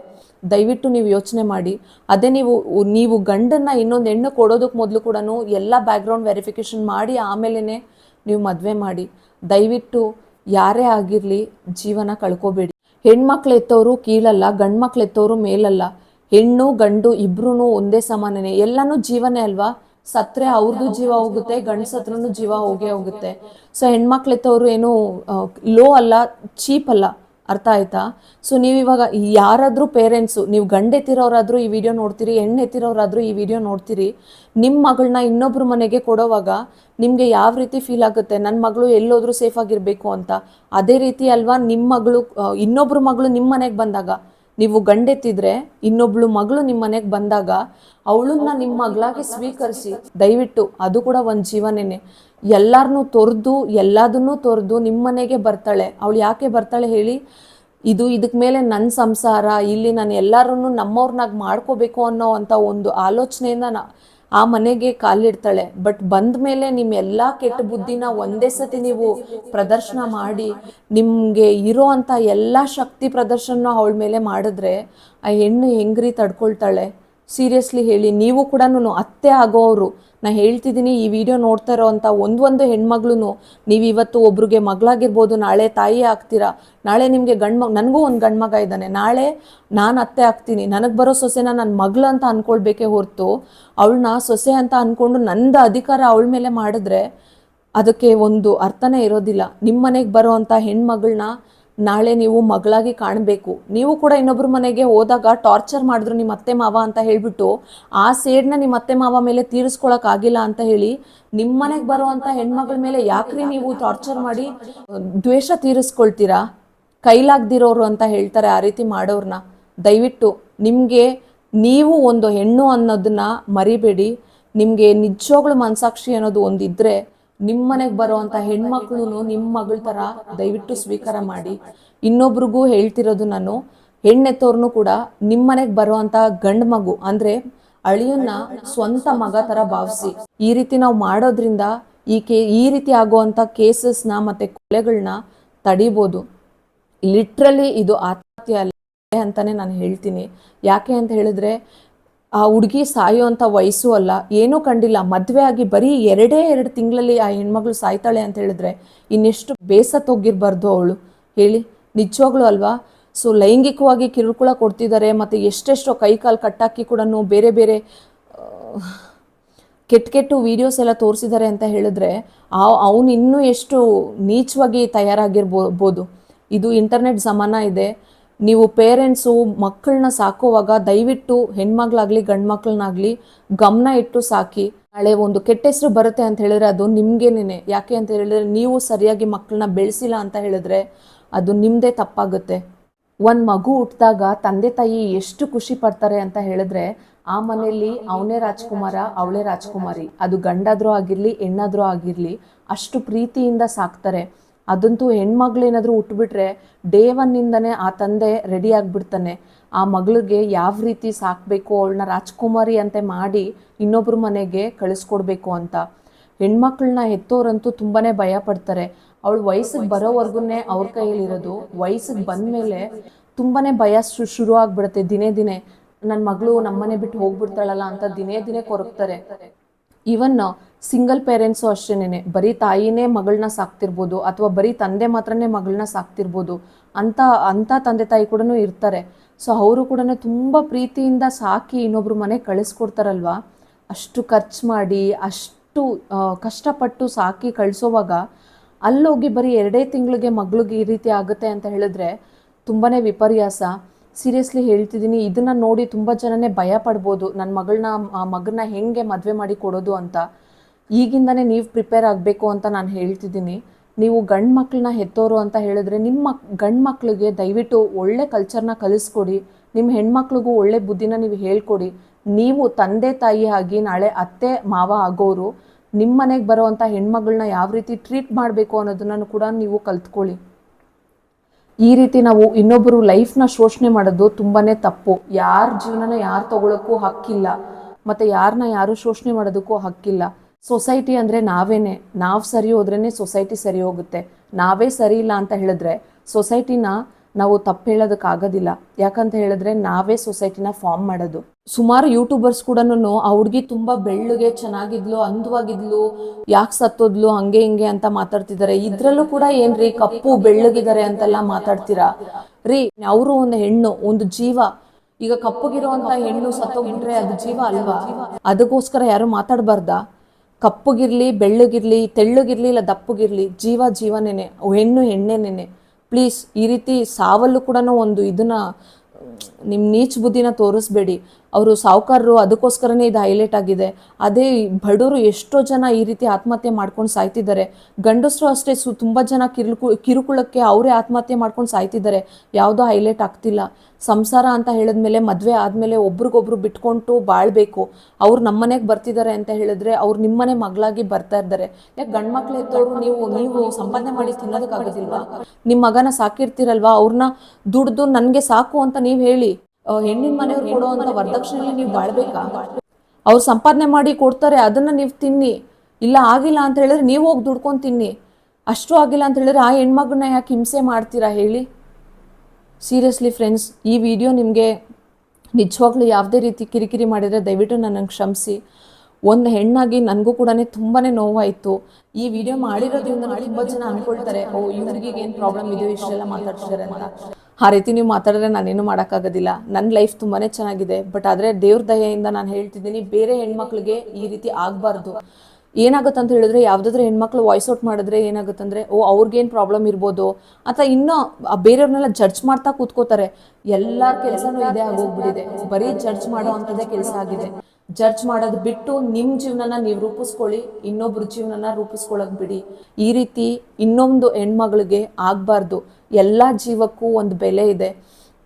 Speaker 1: ದಯವಿಟ್ಟು ನೀವು ಯೋಚನೆ ಮಾಡಿ. ಅದೇ ನೀವು ನೀವು ಗಂಡನ್ನ ಇನ್ನೊಂದು ಹೆಣ್ಣು ಕೊಡೋದಕ್ಕೆ ಮೊದಲು ಕೂಡ ಎಲ್ಲ ಬ್ಯಾಕ್ಗ್ರೌಂಡ್ ವೆರಿಫಿಕೇಷನ್ ಮಾಡಿ ಆಮೇಲೆ ನೀವು ಮದುವೆ ಮಾಡಿ. ದಯವಿಟ್ಟು ಯಾರೇ ಆಗಿರಲಿ ಜೀವನ ಕಳ್ಕೊಬೇಡಿ. ಹೆಣ್ಮಕ್ಳು ಎತ್ತವರು ಕೀಳಲ್ಲ ಗಂಡು ಮಕ್ಳು ಎತ್ತವರು ಮೇಲಲ್ಲ. ಹೆಣ್ಣು, ಗಂಡು ಇಬ್ರು ಒಂದೇ ಸಮಾನನೆ. ಎಲ್ಲನೂ ಜೀವನೇ ಅಲ್ವಾ? ಸತ್ರೆ ಅವ್ರದ್ದು ಜೀವ ಹೋಗುತ್ತೆ ಗಂಡಸತ್ರನು ಜೀವ ಹೋಗೇ ಹೋಗುತ್ತೆ. ಸೊ ಹೆಣ್ಮಕ್ಳು ಎತ್ತವರು ಏನು ಲೋ ಅಲ್ಲ ಚೀಪ್ ಅಲ್ಲ. ಅರ್ಥ ಆಯ್ತಾ? ಸೊ ನೀವು ಇವಾಗ ಯಾರಾದರೂ ಪೇರೆಂಟ್ಸು ನೀವು ಗಂಡೆತ್ತಿರೋರಾದರೂ ಈ ವಿಡಿಯೋ ನೋಡ್ತೀರಿ ಹೆಣ್ಣು ಎತ್ತಿರೋರಾದರೂ ಈ ವಿಡಿಯೋ ನೋಡ್ತೀರಿ ನಿಮ್ಮ ಮಗಳನ್ನ ಇನ್ನೊಬ್ಬರ ಮನೆಗೆ ಕೊಡೋವಾಗ ನಿಮಗೆ ಯಾವ ರೀತಿ ಫೀಲ್ ಆಗುತ್ತೆ? ನನ್ನ ಮಗಳು ಎಲ್ಲೋದ್ರೂ ಸೇಫ್ ಆಗಿರಬೇಕು ಅಂತ. ಅದೇ ರೀತಿ ಅಲ್ವಾ ನಿಮ್ಮ ಮಗಳು ಇನ್ನೊಬ್ಬರು ಮಗಳು ನಿಮ್ಮ ಮನೆಗೆ ಬಂದಾಗ ನೀವು ಗಂಡೆತ್ತಿದ್ರೆ ಇನ್ನೊಬ್ಳು ಮಗಳು ನಿಮ್ಮ ಮನೆಗೆ ಬಂದಾಗ ಅವಳನ್ನ ನಿಮ್ಮ ಮಗಳಾಗಿ ಸ್ವೀಕರಿಸಿ. ದಯವಿಟ್ಟು ಅದು ಕೂಡ ಒಂದು ಜೀವನೇನೆ. ಎಲ್ಲಾರನ್ನೂ ತೊರೆದು ಎಲ್ಲದನ್ನೂ ತೊರೆದು ನಿಮ್ಮ ಮನೆಗೆ ಬರ್ತಾಳೆ. ಅವಳು ಯಾಕೆ ಬರ್ತಾಳೆ ಹೇಳಿ ಇದು ಇದಕ್ಕೆ ಮೇಲೆ ನನ್ನ ಸಂಸಾರ ಇಲ್ಲಿ ನಾನು ಎಲ್ಲರನ್ನು ನಮ್ಮವ್ರನ್ನಾಗಿ ಮಾಡ್ಕೋಬೇಕು ಅನ್ನೋ ಅಂಥ ಒಂದು ಆಲೋಚನೆಯಿಂದ ನಾ ಆ ಮನೆಗೆ ಕಾಲಿಡ್ತಾಳೆ. ಬಟ್ ಬಂದ ಮೇಲೆ ನಿಮ್ಮ ಎಲ್ಲ ಕೆಟ್ಟ ಬುದ್ಧಿನ ಒಂದೇ ಸತಿ ನೀವು ಪ್ರದರ್ಶನ ಮಾಡಿ, ನಿಮಗೆ ಇರೋ ಅಂಥ ಎಲ್ಲ ಶಕ್ತಿ ಪ್ರದರ್ಶನ ಅವಳ ಮೇಲೆ ಮಾಡಿದ್ರೆ ಆ ಹೆಣ್ಣು ಹೆಂಗ್ರಿ ತಡ್ಕೊಳ್ತಾಳೆ? ಸೀರಿಯಸ್ಲಿ ಹೇಳಿ, ನೀವು ಕೂಡ ಅತ್ತೆ ಆಗೋರು ನಾ ಹೇಳ್ತಿದ್ದೀನಿ, ಈ ವಿಡಿಯೋ ನೋಡ್ತಾ ಇರೋವಂಥ ಒಂದೊಂದು ಹೆಣ್ಮಗ್ಳು ನೀವು ಇವತ್ತು ಒಬ್ರಿಗೆ ಮಗಳಾಗಿರ್ಬೋದು, ನಾಳೆ ತಾಯಿ ಆಗ್ತೀರಾ? ನಾಳೆ ನಿಮಗೆ ಗಂಡ್ಮ ನನಗೂ ಒಂದು ಗಂಡು ಮಗ ಇದ್ದಾನೆ. ನಾಳೆ ನಾನು ಅತ್ತೆ ಆಗ್ತೀನಿ. ನನಗೆ ಬರೋ ಸೊಸೆನ ನನ್ನ ಮಗಳು ಅಂತ ಅಂದ್ಕೊಳ್ಬೇಕೇ ಹೊರತು ಅವಳನ್ನ ಸೊಸೆ ಅಂತ ಅಂದ್ಕೊಂಡು ನಂದು ಅಧಿಕಾರ ಅವಳ ಮೇಲೆ ಮಾಡಿದ್ರೆ, ಅದಕ್ಕೆ ಒಂದು ಅರ್ಥನೇ ಇರೋದಿಲ್ಲ. ನಿಮ್ಮ ಮನೆಗೆ ಬರೋ ಅಂಥ ಹೆಣ್ಮಗಳನ್ನ ನಾಳೆ ನೀವು ಮಗಳಾಗಿ ಕಾಣಬೇಕು. ನೀವು ಕೂಡ ಇನ್ನೊಬ್ಬರ ಮನೆಗೆ ಹೋದಾಗ ಟಾರ್ಚರ್ ಮಾಡಿದ್ರು ನಿಮ್ಮ ಅತ್ತೆ ಮಾವ ಅಂತ ಹೇಳಿಬಿಟ್ಟು ಆ ಸೇಡ್ನ ನಿಮ್ಮ ಅತ್ತೆ ಮಾವ ಮೇಲೆ ತೀರಿಸ್ಕೊಳಕ್ಕಾಗಿಲ್ಲ ಅಂತ ಹೇಳಿ ನಿಮ್ಮ ಮನೆಗೆ ಬರುವಂಥ ಹೆಣ್ಮಗಳ ಮೇಲೆ ಯಾಕ್ರಿ ನೀವು ಟಾರ್ಚರ್ ಮಾಡಿ, ದ್ವೇಷ ತೀರಿಸ್ಕೊಳ್ತೀರಾ? ಕೈಲಾಗ್ದಿರೋರು ಅಂತ ಹೇಳ್ತಾರೆ ಆ ರೀತಿ ಮಾಡೋರ್ನ. ದಯವಿಟ್ಟು ನಿಮಗೆ ನೀವು ಒಂದು ಹೆಣ್ಣು ಅನ್ನೋದನ್ನ ಮರಿಬೇಡಿ. ನಿಮಗೆ ನಿಜವಾಗ್ಲೂ ಮನಸಾಕ್ಷಿ ಅನ್ನೋದು ಒಂದಿದ್ರೆ ನಿಮ್ಮ ಮನೆಗೆ ಬರುವಂಥ ಹೆಣ್ಮಕ್ಳು ನಿಮ್ಮ ಮಗಳ ತರ ದಯವಿಟ್ಟು ಸ್ವೀಕಾರ ಮಾಡಿ. ಇನ್ನೊಬ್ರಿಗೂ ಹೇಳ್ತಿರೋದು ನಾನು, ಹೆಣ್ಣೆತ್ತೋರ್ನು ಕೂಡ ನಿಮ್ಮ ಮನೆಗೆ ಬರುವಂಥ ಗಂಡು ಮಗು ಅಂದ್ರೆ ಅಳಿಯನ್ನ ಸ್ವಂತ ಮಗ ತರ ಭಾವಿಸಿ. ಈ ರೀತಿ ನಾವು ಮಾಡೋದ್ರಿಂದ ಈ ಕೇ ಈ ರೀತಿ ಆಗುವಂಥ ಕೇಸಸ್ನ ಮತ್ತೆ ಕೊಲೆಗಳನ್ನ ತಡಿಬೋದು. ಲಿಟ್ರಲಿ ಇದು ಆತ್ಮಹತ್ಯೆ ಅಲ್ಲ ಅಂತಾನೆ ನಾನು ಹೇಳ್ತೀನಿ. ಯಾಕೆ ಅಂತ ಹೇಳಿದ್ರೆ ಆ ಹುಡುಗಿ ಸಾಯೋಂಥ ವಯಸ್ಸು ಅಲ್ಲ, ಏನೂ ಕಂಡಿಲ್ಲ. ಮದುವೆ ಆಗಿ ಬರೀ ಎರಡೇ ಎರಡು ತಿಂಗಳಲ್ಲಿ ಆ ಹೆಣ್ಮಗಳು ಸಾಯ್ತಾಳೆ ಅಂತ ಹೇಳಿದ್ರೆ ಇನ್ನೆಷ್ಟು ಬೇಸ ಬೇಸತ್ತೋಗಿರ್ಬಾರ್ದು ಅವಳು. ಹೇಳಿ, ನಿಜವಾಗ್ಲೂ ಅಲ್ವಾ? ಸೊ ಲೈಂಗಿಕವಾಗಿ ಕಿರುಕುಳ ಕೊಡ್ತಿದ್ದಾರೆ ಮತ್ತು ಎಷ್ಟೆಷ್ಟೋ ಕೈ ಕಾಲು ಕಟ್ಟಾಕಿ ಕೂಡ ಬೇರೆ ಬೇರೆ ಕೆಟ್ಟ ಕೆಟ್ಟು ವಿಡಿಯೋಸ್ ಎಲ್ಲ ತೋರಿಸಿದ್ದಾರೆ ಅಂತ ಹೇಳಿದ್ರೆ ಆ, ಅವನು ಇನ್ನೂ ಎಷ್ಟು ನೀಚವಾಗಿ ತಯಾರಾಗಿರ್ಬೋದು ಇದು ಇಂಟರ್ನೆಟ್ ಜಮಾನ ಇದೆ. ನೀವು ಪೇರೆಂಟ್ಸು ಮಕ್ಕಳನ್ನ ಸಾಕುವಾಗ ದಯವಿಟ್ಟು ಹೆಣ್ಮಕ್ಳಾಗ್ಲಿ ಗಂಡು ಮಕ್ಕಳನ್ನಾಗಲಿ ಗಮನ ಇಟ್ಟು ಸಾಕಿ. ನಾಳೆ ಒಂದು ಕೆಟ್ಟ ಹೆಸರು ಬರುತ್ತೆ ಅಂತ ಹೇಳಿದ್ರೆ ಅದು ನಿಮ್ಗೇನೆ ಯಾಕೆ ಅಂತ ಹೇಳಿದ್ರೆ ನೀವು ಸರಿಯಾಗಿ ಮಕ್ಕಳನ್ನ ಬೆಳೆಸಿಲ್ಲ ಅಂತ ಹೇಳಿದ್ರೆ ಅದು ನಿಮ್ಮದೇ ತಪ್ಪಾಗುತ್ತೆ. ಒಂದು ಮಗು ಹುಟ್ಟಿದಾಗ ತಂದೆ, ತಾಯಿ ಎಷ್ಟು ಖುಷಿ ಪಡ್ತಾರೆ ಅಂತ ಹೇಳಿದ್ರೆ ಆ ಮನೆಯಲ್ಲಿ ಅವನೇ ರಾಜ್ಕುಮಾರ, ಅವಳೇ ರಾಜ್ಕುಮಾರಿ. ಅದು ಗಂಡಾದ್ರೂ ಆಗಿರಲಿ, ಹೆಣ್ಣಾದ್ರೂ ಆಗಿರಲಿ ಅಷ್ಟು ಪ್ರೀತಿಯಿಂದ ಸಾಕ್ತಾರೆ. ಅದಂತೂ ಹೆಣ್ಮಗ್ಳು ಏನಾದರೂ ಹುಟ್ಬಿಟ್ರೆ ಡೇ ಒನ್ನಿಂದನೇ ಆ ತಂದೆ ರೆಡಿ ಆಗಿಬಿಡ್ತಾನೆ. ಆ ಮಗಳಿಗೆ ಯಾವ ರೀತಿ ಸಾಕಬೇಕು, ಅವಳನ್ನ ರಾಜ್ಕುಮಾರಿ ಅಂತೆ ಮಾಡಿ ಇನ್ನೊಬ್ರ ಮನೆಗೆ ಕಳಿಸ್ಕೊಡ್ಬೇಕು ಅಂತ. ಹೆಣ್ಮಕ್ಳನ್ನ ಹೆತ್ತೋರಂತೂ ತುಂಬಾನೇ ಭಯ ಪಡ್ತಾರೆ. ಅವಳು ವಯಸ್ಸಿಗೆ ಬರೋವರೆಗೂ ಅವ್ರ ಕೈಯಲ್ಲಿರೋದು, ವಯಸ್ಸಿಗೆ ಬಂದಮೇಲೆ ತುಂಬಾನೇ ಭಯ ಶು, ಶುರು ಆಗ್ಬಿಡುತ್ತೆ ದಿನೇ ದಿನೇ. ನನ್ನ ಮಗಳು ನಮ್ಮನೆ ಬಿಟ್ಟು ಹೋಗ್ಬಿಡ್ತಾಳಲ್ಲ ಅಂತ ದಿನೇ ದಿನೇ ಕೊರಗ್ತಾರೆ. ಈವನ್ ಸಿಂಗಲ್ ಪೇರೆಂಟ್ಸು ಅಷ್ಟೇನೆ ಬರೀ ತಾಯಿನೇ ಮಗಳನ್ನ ಸಾಕ್ತಿರ್ಬೋದು ಅಥವಾ ಬರೀ ತಂದೆ ಮಾತ್ರನೇ ಮಗಳನ್ನ ಸಾಕ್ತಿರ್ಬೋದು ಅಂತ ಅಂಥ ತಂದೆ ತಾಯಿ ಕೂಡ ಇರ್ತಾರೆ. ಸೊ, ಅವರು ಕೂಡ ತುಂಬ ಪ್ರೀತಿಯಿಂದ ಸಾಕಿ ಇನ್ನೊಬ್ರು ಮನೆ ಕಳಿಸ್ಕೊಡ್ತಾರಲ್ವಾ? ಅಷ್ಟು ಖರ್ಚು ಮಾಡಿ, ಅಷ್ಟು ಕಷ್ಟಪಟ್ಟು ಸಾಕಿ ಕಳಿಸೋವಾಗ ಅಲ್ಲೋಗಿ ಬರೀ ಎರಡೇ ತಿಂಗಳಿಗೆ ಮಗಳಿಗೆ ಈ ರೀತಿ ಆಗುತ್ತೆ ಅಂತ ಹೇಳಿದ್ರೆ ತುಂಬಾ ವಿಪರ್ಯಾಸ. ಸೀರಿಯಸ್ಲಿ ಹೇಳ್ತಿದ್ದೀನಿ, ಇದನ್ನು ನೋಡಿ ತುಂಬ ಜನನೇ ಭಯ ಪಡ್ಬೋದು. ನನ್ನ ಮಗಳನ್ನ ಮಗನ್ನ ಹೆಂಗೆ ಮದುವೆ ಮಾಡಿ ಕೊಡೋದು ಅಂತ. ಈಗಿಂದನೇ ನೀವು ಪ್ರಿಪೇರ್ ಆಗಬೇಕು ಅಂತ ನಾನು ಹೇಳ್ತಿದ್ದೀನಿ. ನೀವು ಗಂಡು ಮಕ್ಕಳನ್ನ ಹೆತ್ತೋರು ಅಂತ ಹೇಳಿದ್ರೆ ನಿಮ್ಮ ಮಕ್, ಗಂಡು ಮಕ್ಕಳಿಗೆ ದಯವಿಟ್ಟು ಒಳ್ಳೆ ಕಲ್ಚರ್ನ ಕಲಿಸ್ಕೊಡಿ. ನಿಮ್ಮ ಹೆಣ್ಮಕ್ಳಿಗೂ ಒಳ್ಳೆ ಬುದ್ಧಿನ ನೀವು ಹೇಳ್ಕೊಡಿ. ನೀವು ತಂದೆ ತಾಯಿ ಆಗಿ ನಾಳೆ ಅತ್ತೆ, ಮಾವ ಆಗೋರು ನಿಮ್ಮ ಮನೆಗೆ ಬರೋವಂಥ ಹೆಣ್ಮಗಳನ್ನ ಯಾವ ರೀತಿ ಟ್ರೀಟ್ ಮಾಡಬೇಕು ಅನ್ನೋದನ್ನು ಕೂಡ ನೀವು ಕಲ್ತ್ಕೊಳ್ಳಿ. ಈ ರೀತಿ ನಾವು ಇನ್ನೊಬ್ಬರು ಲೈಫ್ನ ಶೋಷಣೆ ಮಾಡೋದು ತುಂಬಾ ತಪ್ಪು. ಯಾರ ಜೀವನನ ಯಾರು ತಗೊಳಕ್ಕೂ ಹಕ್ಕಿಲ್ಲ. ಮತ್ತು ಯಾರನ್ನ ಯಾರು ಶೋಷಣೆ ಮಾಡೋದಕ್ಕೂ ಹಕ್ಕಿಲ್ಲ. ಸೊಸೈಟಿ ಅಂದ್ರೆ ನಾವೇನೆ. ನಾವು ಸರಿ ಹೋದ್ರೇ ಸೊಸೈಟಿ ಸರಿ ಹೋಗುತ್ತೆ. ನಾವೇ ಸರಿ ಇಲ್ಲ ಅಂತ ಹೇಳಿದ್ರೆ ಸೊಸೈಟಿನ ನಾವು ತಪ್ಪು ಹೇಳೋದಕ್ಕಾಗೋದಿಲ್ಲ ಯಾಕಂತ ಹೇಳಿದ್ರೆ ನಾವೇ ಸೊಸೈಟಿನ ಫಾರ್ಮ್ ಮಾಡೋದು. ಸುಮಾರು ಯೂಟ್ಯೂಬರ್ಸ್ ಕೂಡ ಆ ಹುಡುಗಿ ತುಂಬಾ ಬೆಳ್ಳಗೆ ಚೆನ್ನಾಗಿದ್ಲು, ಅಂದವಾಗಿದ್ಲು, ಯಾಕೆ ಸತ್ತೋದ್ಲು, ಹಂಗೆ ಹಿಂಗೆ ಅಂತ ಮಾತಾಡ್ತಿದ್ದಾರೆ. ಇದ್ರಲ್ಲೂ ಕೂಡ ಏನ್ರಿ ಕಪ್ಪು ಬೆಳ್ಳಗಿದ್ದಾರೆ ಅಂತೆಲ್ಲ ಮಾತಾಡ್ತೀರಾ? ರೀ, ಅವರು ಒಂದು ಹೆಣ್ಣು, ಒಂದು ಜೀವ. ಈಗ ಕಪ್ಪಗಿರುವಂತ ಹೆಣ್ಣು ಸತ್ತೋಗ್ಬಿಟ್ರೆ ಅದು ಜೀವ ಅಲ್ವಾ? ಅದಕ್ಕೋಸ್ಕರ ಯಾರು ಮಾತಾಡಬಾರ್ದಾ? ಕಪ್ಪಗಿರ್ಲಿ, ಬೆಳ್ಳಗಿರ್ಲಿ, ತೆಳ್ಳಗಿರ್ಲಿ ಇಲ್ಲ ದಪ್ಪಗಿರ್ಲಿ, ಜೀವ ಜೀವನೇನೆ, ಹೆಣ್ಣು ಹೆಣ್ಣೇನೇನೆ ಪ್ಲೀಸ್ ಈ ರೀತಿ ಸಾವಲ್ಲೂ ಕೂಡ ಒಂದು ಇದನ್ನ ನಿಮ್ಮ ನೀಚ್ ಬುದ್ಧಿನ ತೋರಿಸ್ಬೇಡಿ. ಅವರು ಸಾಹುಕಾರರು ಅದಕ್ಕೋಸ್ಕರನೇ ಇದು ಹೈಲೈಟ್ ಆಗಿದೆ. ಅದೇ ಬಡವರು ಎಷ್ಟೋ ಜನ ಈ ರೀತಿ ಆತ್ಮಹತ್ಯೆ ಮಾಡ್ಕೊಂಡು ಸಾಯ್ತಿದ್ದಾರೆ. ಗಂಡಸರು ಅಷ್ಟೇ ಸು ತುಂಬ ಜನ ಕಿರುಕು ಕಿರುಕುಳಕ್ಕೆ ಅವರೇ ಆತ್ಮಹತ್ಯೆ ಮಾಡ್ಕೊಂಡು ಸಾಯ್ತಿದ್ದಾರೆ. ಯಾವುದೋ ಹೈಲೈಟ್ ಆಗ್ತಿಲ್ಲ. ಸಂಸಾರ ಅಂತ ಹೇಳಿದ್ಮೇಲೆ ಮದುವೆ ಆದಮೇಲೆ ಒಬ್ರಿಗೊಬ್ರು ಬಿಟ್ಕೊಂಡು ಬಾಳ್ಬೇಕು. ಅವ್ರು ನಮ್ಮನೆಗೆ ಬರ್ತಿದ್ದಾರೆ ಅಂತ ಹೇಳಿದ್ರೆ ಅವ್ರು ನಿಮ್ಮನೆ ಮಗಳಾಗಿ ಬರ್ತಾ ಇದ್ದಾರೆ ಯಾಕೆ ಗಂಡು ಮಕ್ಳು ಎತ್ತೋರು ನೀವು ನೀವು ಸಂಪಾದನೆ ಮಾಡಿ ತಿನ್ನೋದಕ್ಕಾಗೋದಿಲ್ವಾ? ನಿಮ್ಮ ಮಗನ ಸಾಕಿರ್ತೀರಲ್ವಾ? ಅವ್ರನ್ನ ದುಡ್ದು ನನಗೆ ಸಾಕು ಅಂತ ನೀವು ಹೇಳಿ. ಹೆಣ್ಣಿನ ಮನೆಯವ್ರು ಕೊಡುವಂತ ವರದಕ್ಷಿಣೆ ನೀವು ಬಾಳ್ಬೇಕಾ? ಅವ್ರು ಸಂಪಾದನೆ ಮಾಡಿ ಕೊಡ್ತಾರೆ ಅದನ್ನ ನೀವು ತಿನ್ನಿ. ಇಲ್ಲ ಆಗಿಲ್ಲ ಅಂತ ಹೇಳಿದ್ರೆ ನೀವು ಹೋಗಿ ದುಡ್ಕೊಂಡು ತಿನ್ನಿ. ಅಷ್ಟು ಆಗಿಲ್ಲ ಅಂತ ಹೇಳಿದ್ರೆ ಆ ಹೆಣ್ಮಗನ್ನ ಯಾಕೆ ಹಿಂಸೆ ಮಾಡ್ತೀರಾ ಹೇಳಿ? ಸೀರಿಯಸ್ಲಿ ಫ್ರೆಂಡ್ಸ್ ಈ ವಿಡಿಯೋ ನಿಮಗೆ ನಿಜವಾಗ್ಲೂ ಯಾವುದೇ ರೀತಿ ಕಿರಿಕಿರಿ ಮಾಡಿದರೆ ದಯವಿಟ್ಟು ನನ್ನನ್ನು ಕ್ಷಮಿಸಿ. ಒಂದು ಹೆಣ್ಣಾಗಿ ನನಗೂ ಕೂಡ ತುಂಬಾ ನೋವಾಯಿತು. ಈ ವಿಡಿಯೋ ಮಾಡಿರೋದ್ರಿಂದ ತುಂಬ ಜನ ಅನ್ಕೊಳ್ತಾರೆ, ಓ ಇವ್ರಿಗೆ ಏನು ಪ್ರಾಬ್ಲಮ್ ಇದೆಯೋ, ಇಷ್ಟೆಲ್ಲ ಮಾತಾಡ್ತಿದ್ದಾರೆ ಅಂತ. ಆ ರೀತಿ ನೀವು ಮಾತಾಡಿದ್ರೆ ನಾನೇನು ಮಾಡೋಕ್ಕಾಗೋದಿಲ್ಲ. ನನ್ನ ಲೈಫ್ ತುಂಬಾ ಚೆನ್ನಾಗಿದೆ ಬಟ್ ಆದರೆ ದೇವ್ರ ದಯೆಯಿಂದ ನಾನು ಹೇಳ್ತಿದ್ದೀನಿ, ಬೇರೆ ಹೆಣ್ಮಕ್ಳಿಗೆ ಈ ರೀತಿ ಆಗಬಾರ್ದು. ಏನಾಗುತ್ತೆ ಅಂತ ಹೇಳಿದ್ರೆ, ಯಾವುದಾದ್ರೂ ಹೆಣ್ಮಕ್ಳು ವಾಯ್ಸ್ ಔಟ್ ಮಾಡಿದ್ರೆ ಏನಾಗುತ್ತಂದ್ರೆ, ಓ ಅವ್ರಿಗೇನು ಪ್ರಾಬ್ಲಮ್ ಇರ್ಬೋದು? ಅಥವಾ ಇನ್ನೂ ಬೇರೆಯವ್ರನ್ನೆಲ್ಲ ಜಡ್ಜ್ ಮಾಡ್ತಾ ಕೂತ್ಕೋತಾರೆ. ಎಲ್ಲ ಕೆಲಸನೂ ಇದೇ ಆಗೋಗ್ಬಿಟ್ಟಿದೆ. ಬರೀ ಜಡ್ಜ್ ಮಾಡೋ ಅಂಥದ್ದೇ ಕೆಲಸ ಆಗಿದೆ. ಜಡ್ಜ್ ಮಾಡೋದು ಬಿಟ್ಟು ನಿಮ್ಮ ಜೀವನನ ನೀವು ರೂಪಿಸ್ಕೊಳ್ಳಿ, ಇನ್ನೊಬ್ರ ಜೀವನನ ರೂಪಿಸ್ಕೊಳ್ಳೋಕೆ ಬಿಡಿ. ಈ ರೀತಿ ಇನ್ನೊಂದು ಹೆಣ್ಮಗಳಿಗೆ ಆಗಬಾರ್ದು. ಎಲ್ಲ ಜೀವಕ್ಕೂ ಒಂದು ಬೆಲೆ ಇದೆ.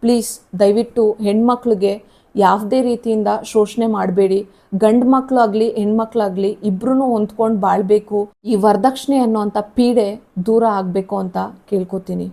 Speaker 1: ಪ್ಲೀಸ್ ದಯವಿಟ್ಟು ಹೆಣ್ಮಕ್ಳಿಗೆ ಯಾವುದೇ ರೀತಿಯಿಂದ ಶೋಷಣೆ ಮಾಡಬೇಡಿ. ಗಂಡು ಮಕ್ಕಳಾಗಲಿ ಹೆಣ್ಮಕ್ಳಾಗಲಿ ಇಬ್ರು ಹೊಂದ್ಕೊಂಡು ಬಾಳ್ಬೇಕು. ಈ ವರದಕ್ಷಿಣೆ ಅನ್ನೋಂಥ ಪೀಡೆ ದೂರ ಆಗಬೇಕು ಅಂತ ಕೇಳ್ಕೊತೀನಿ.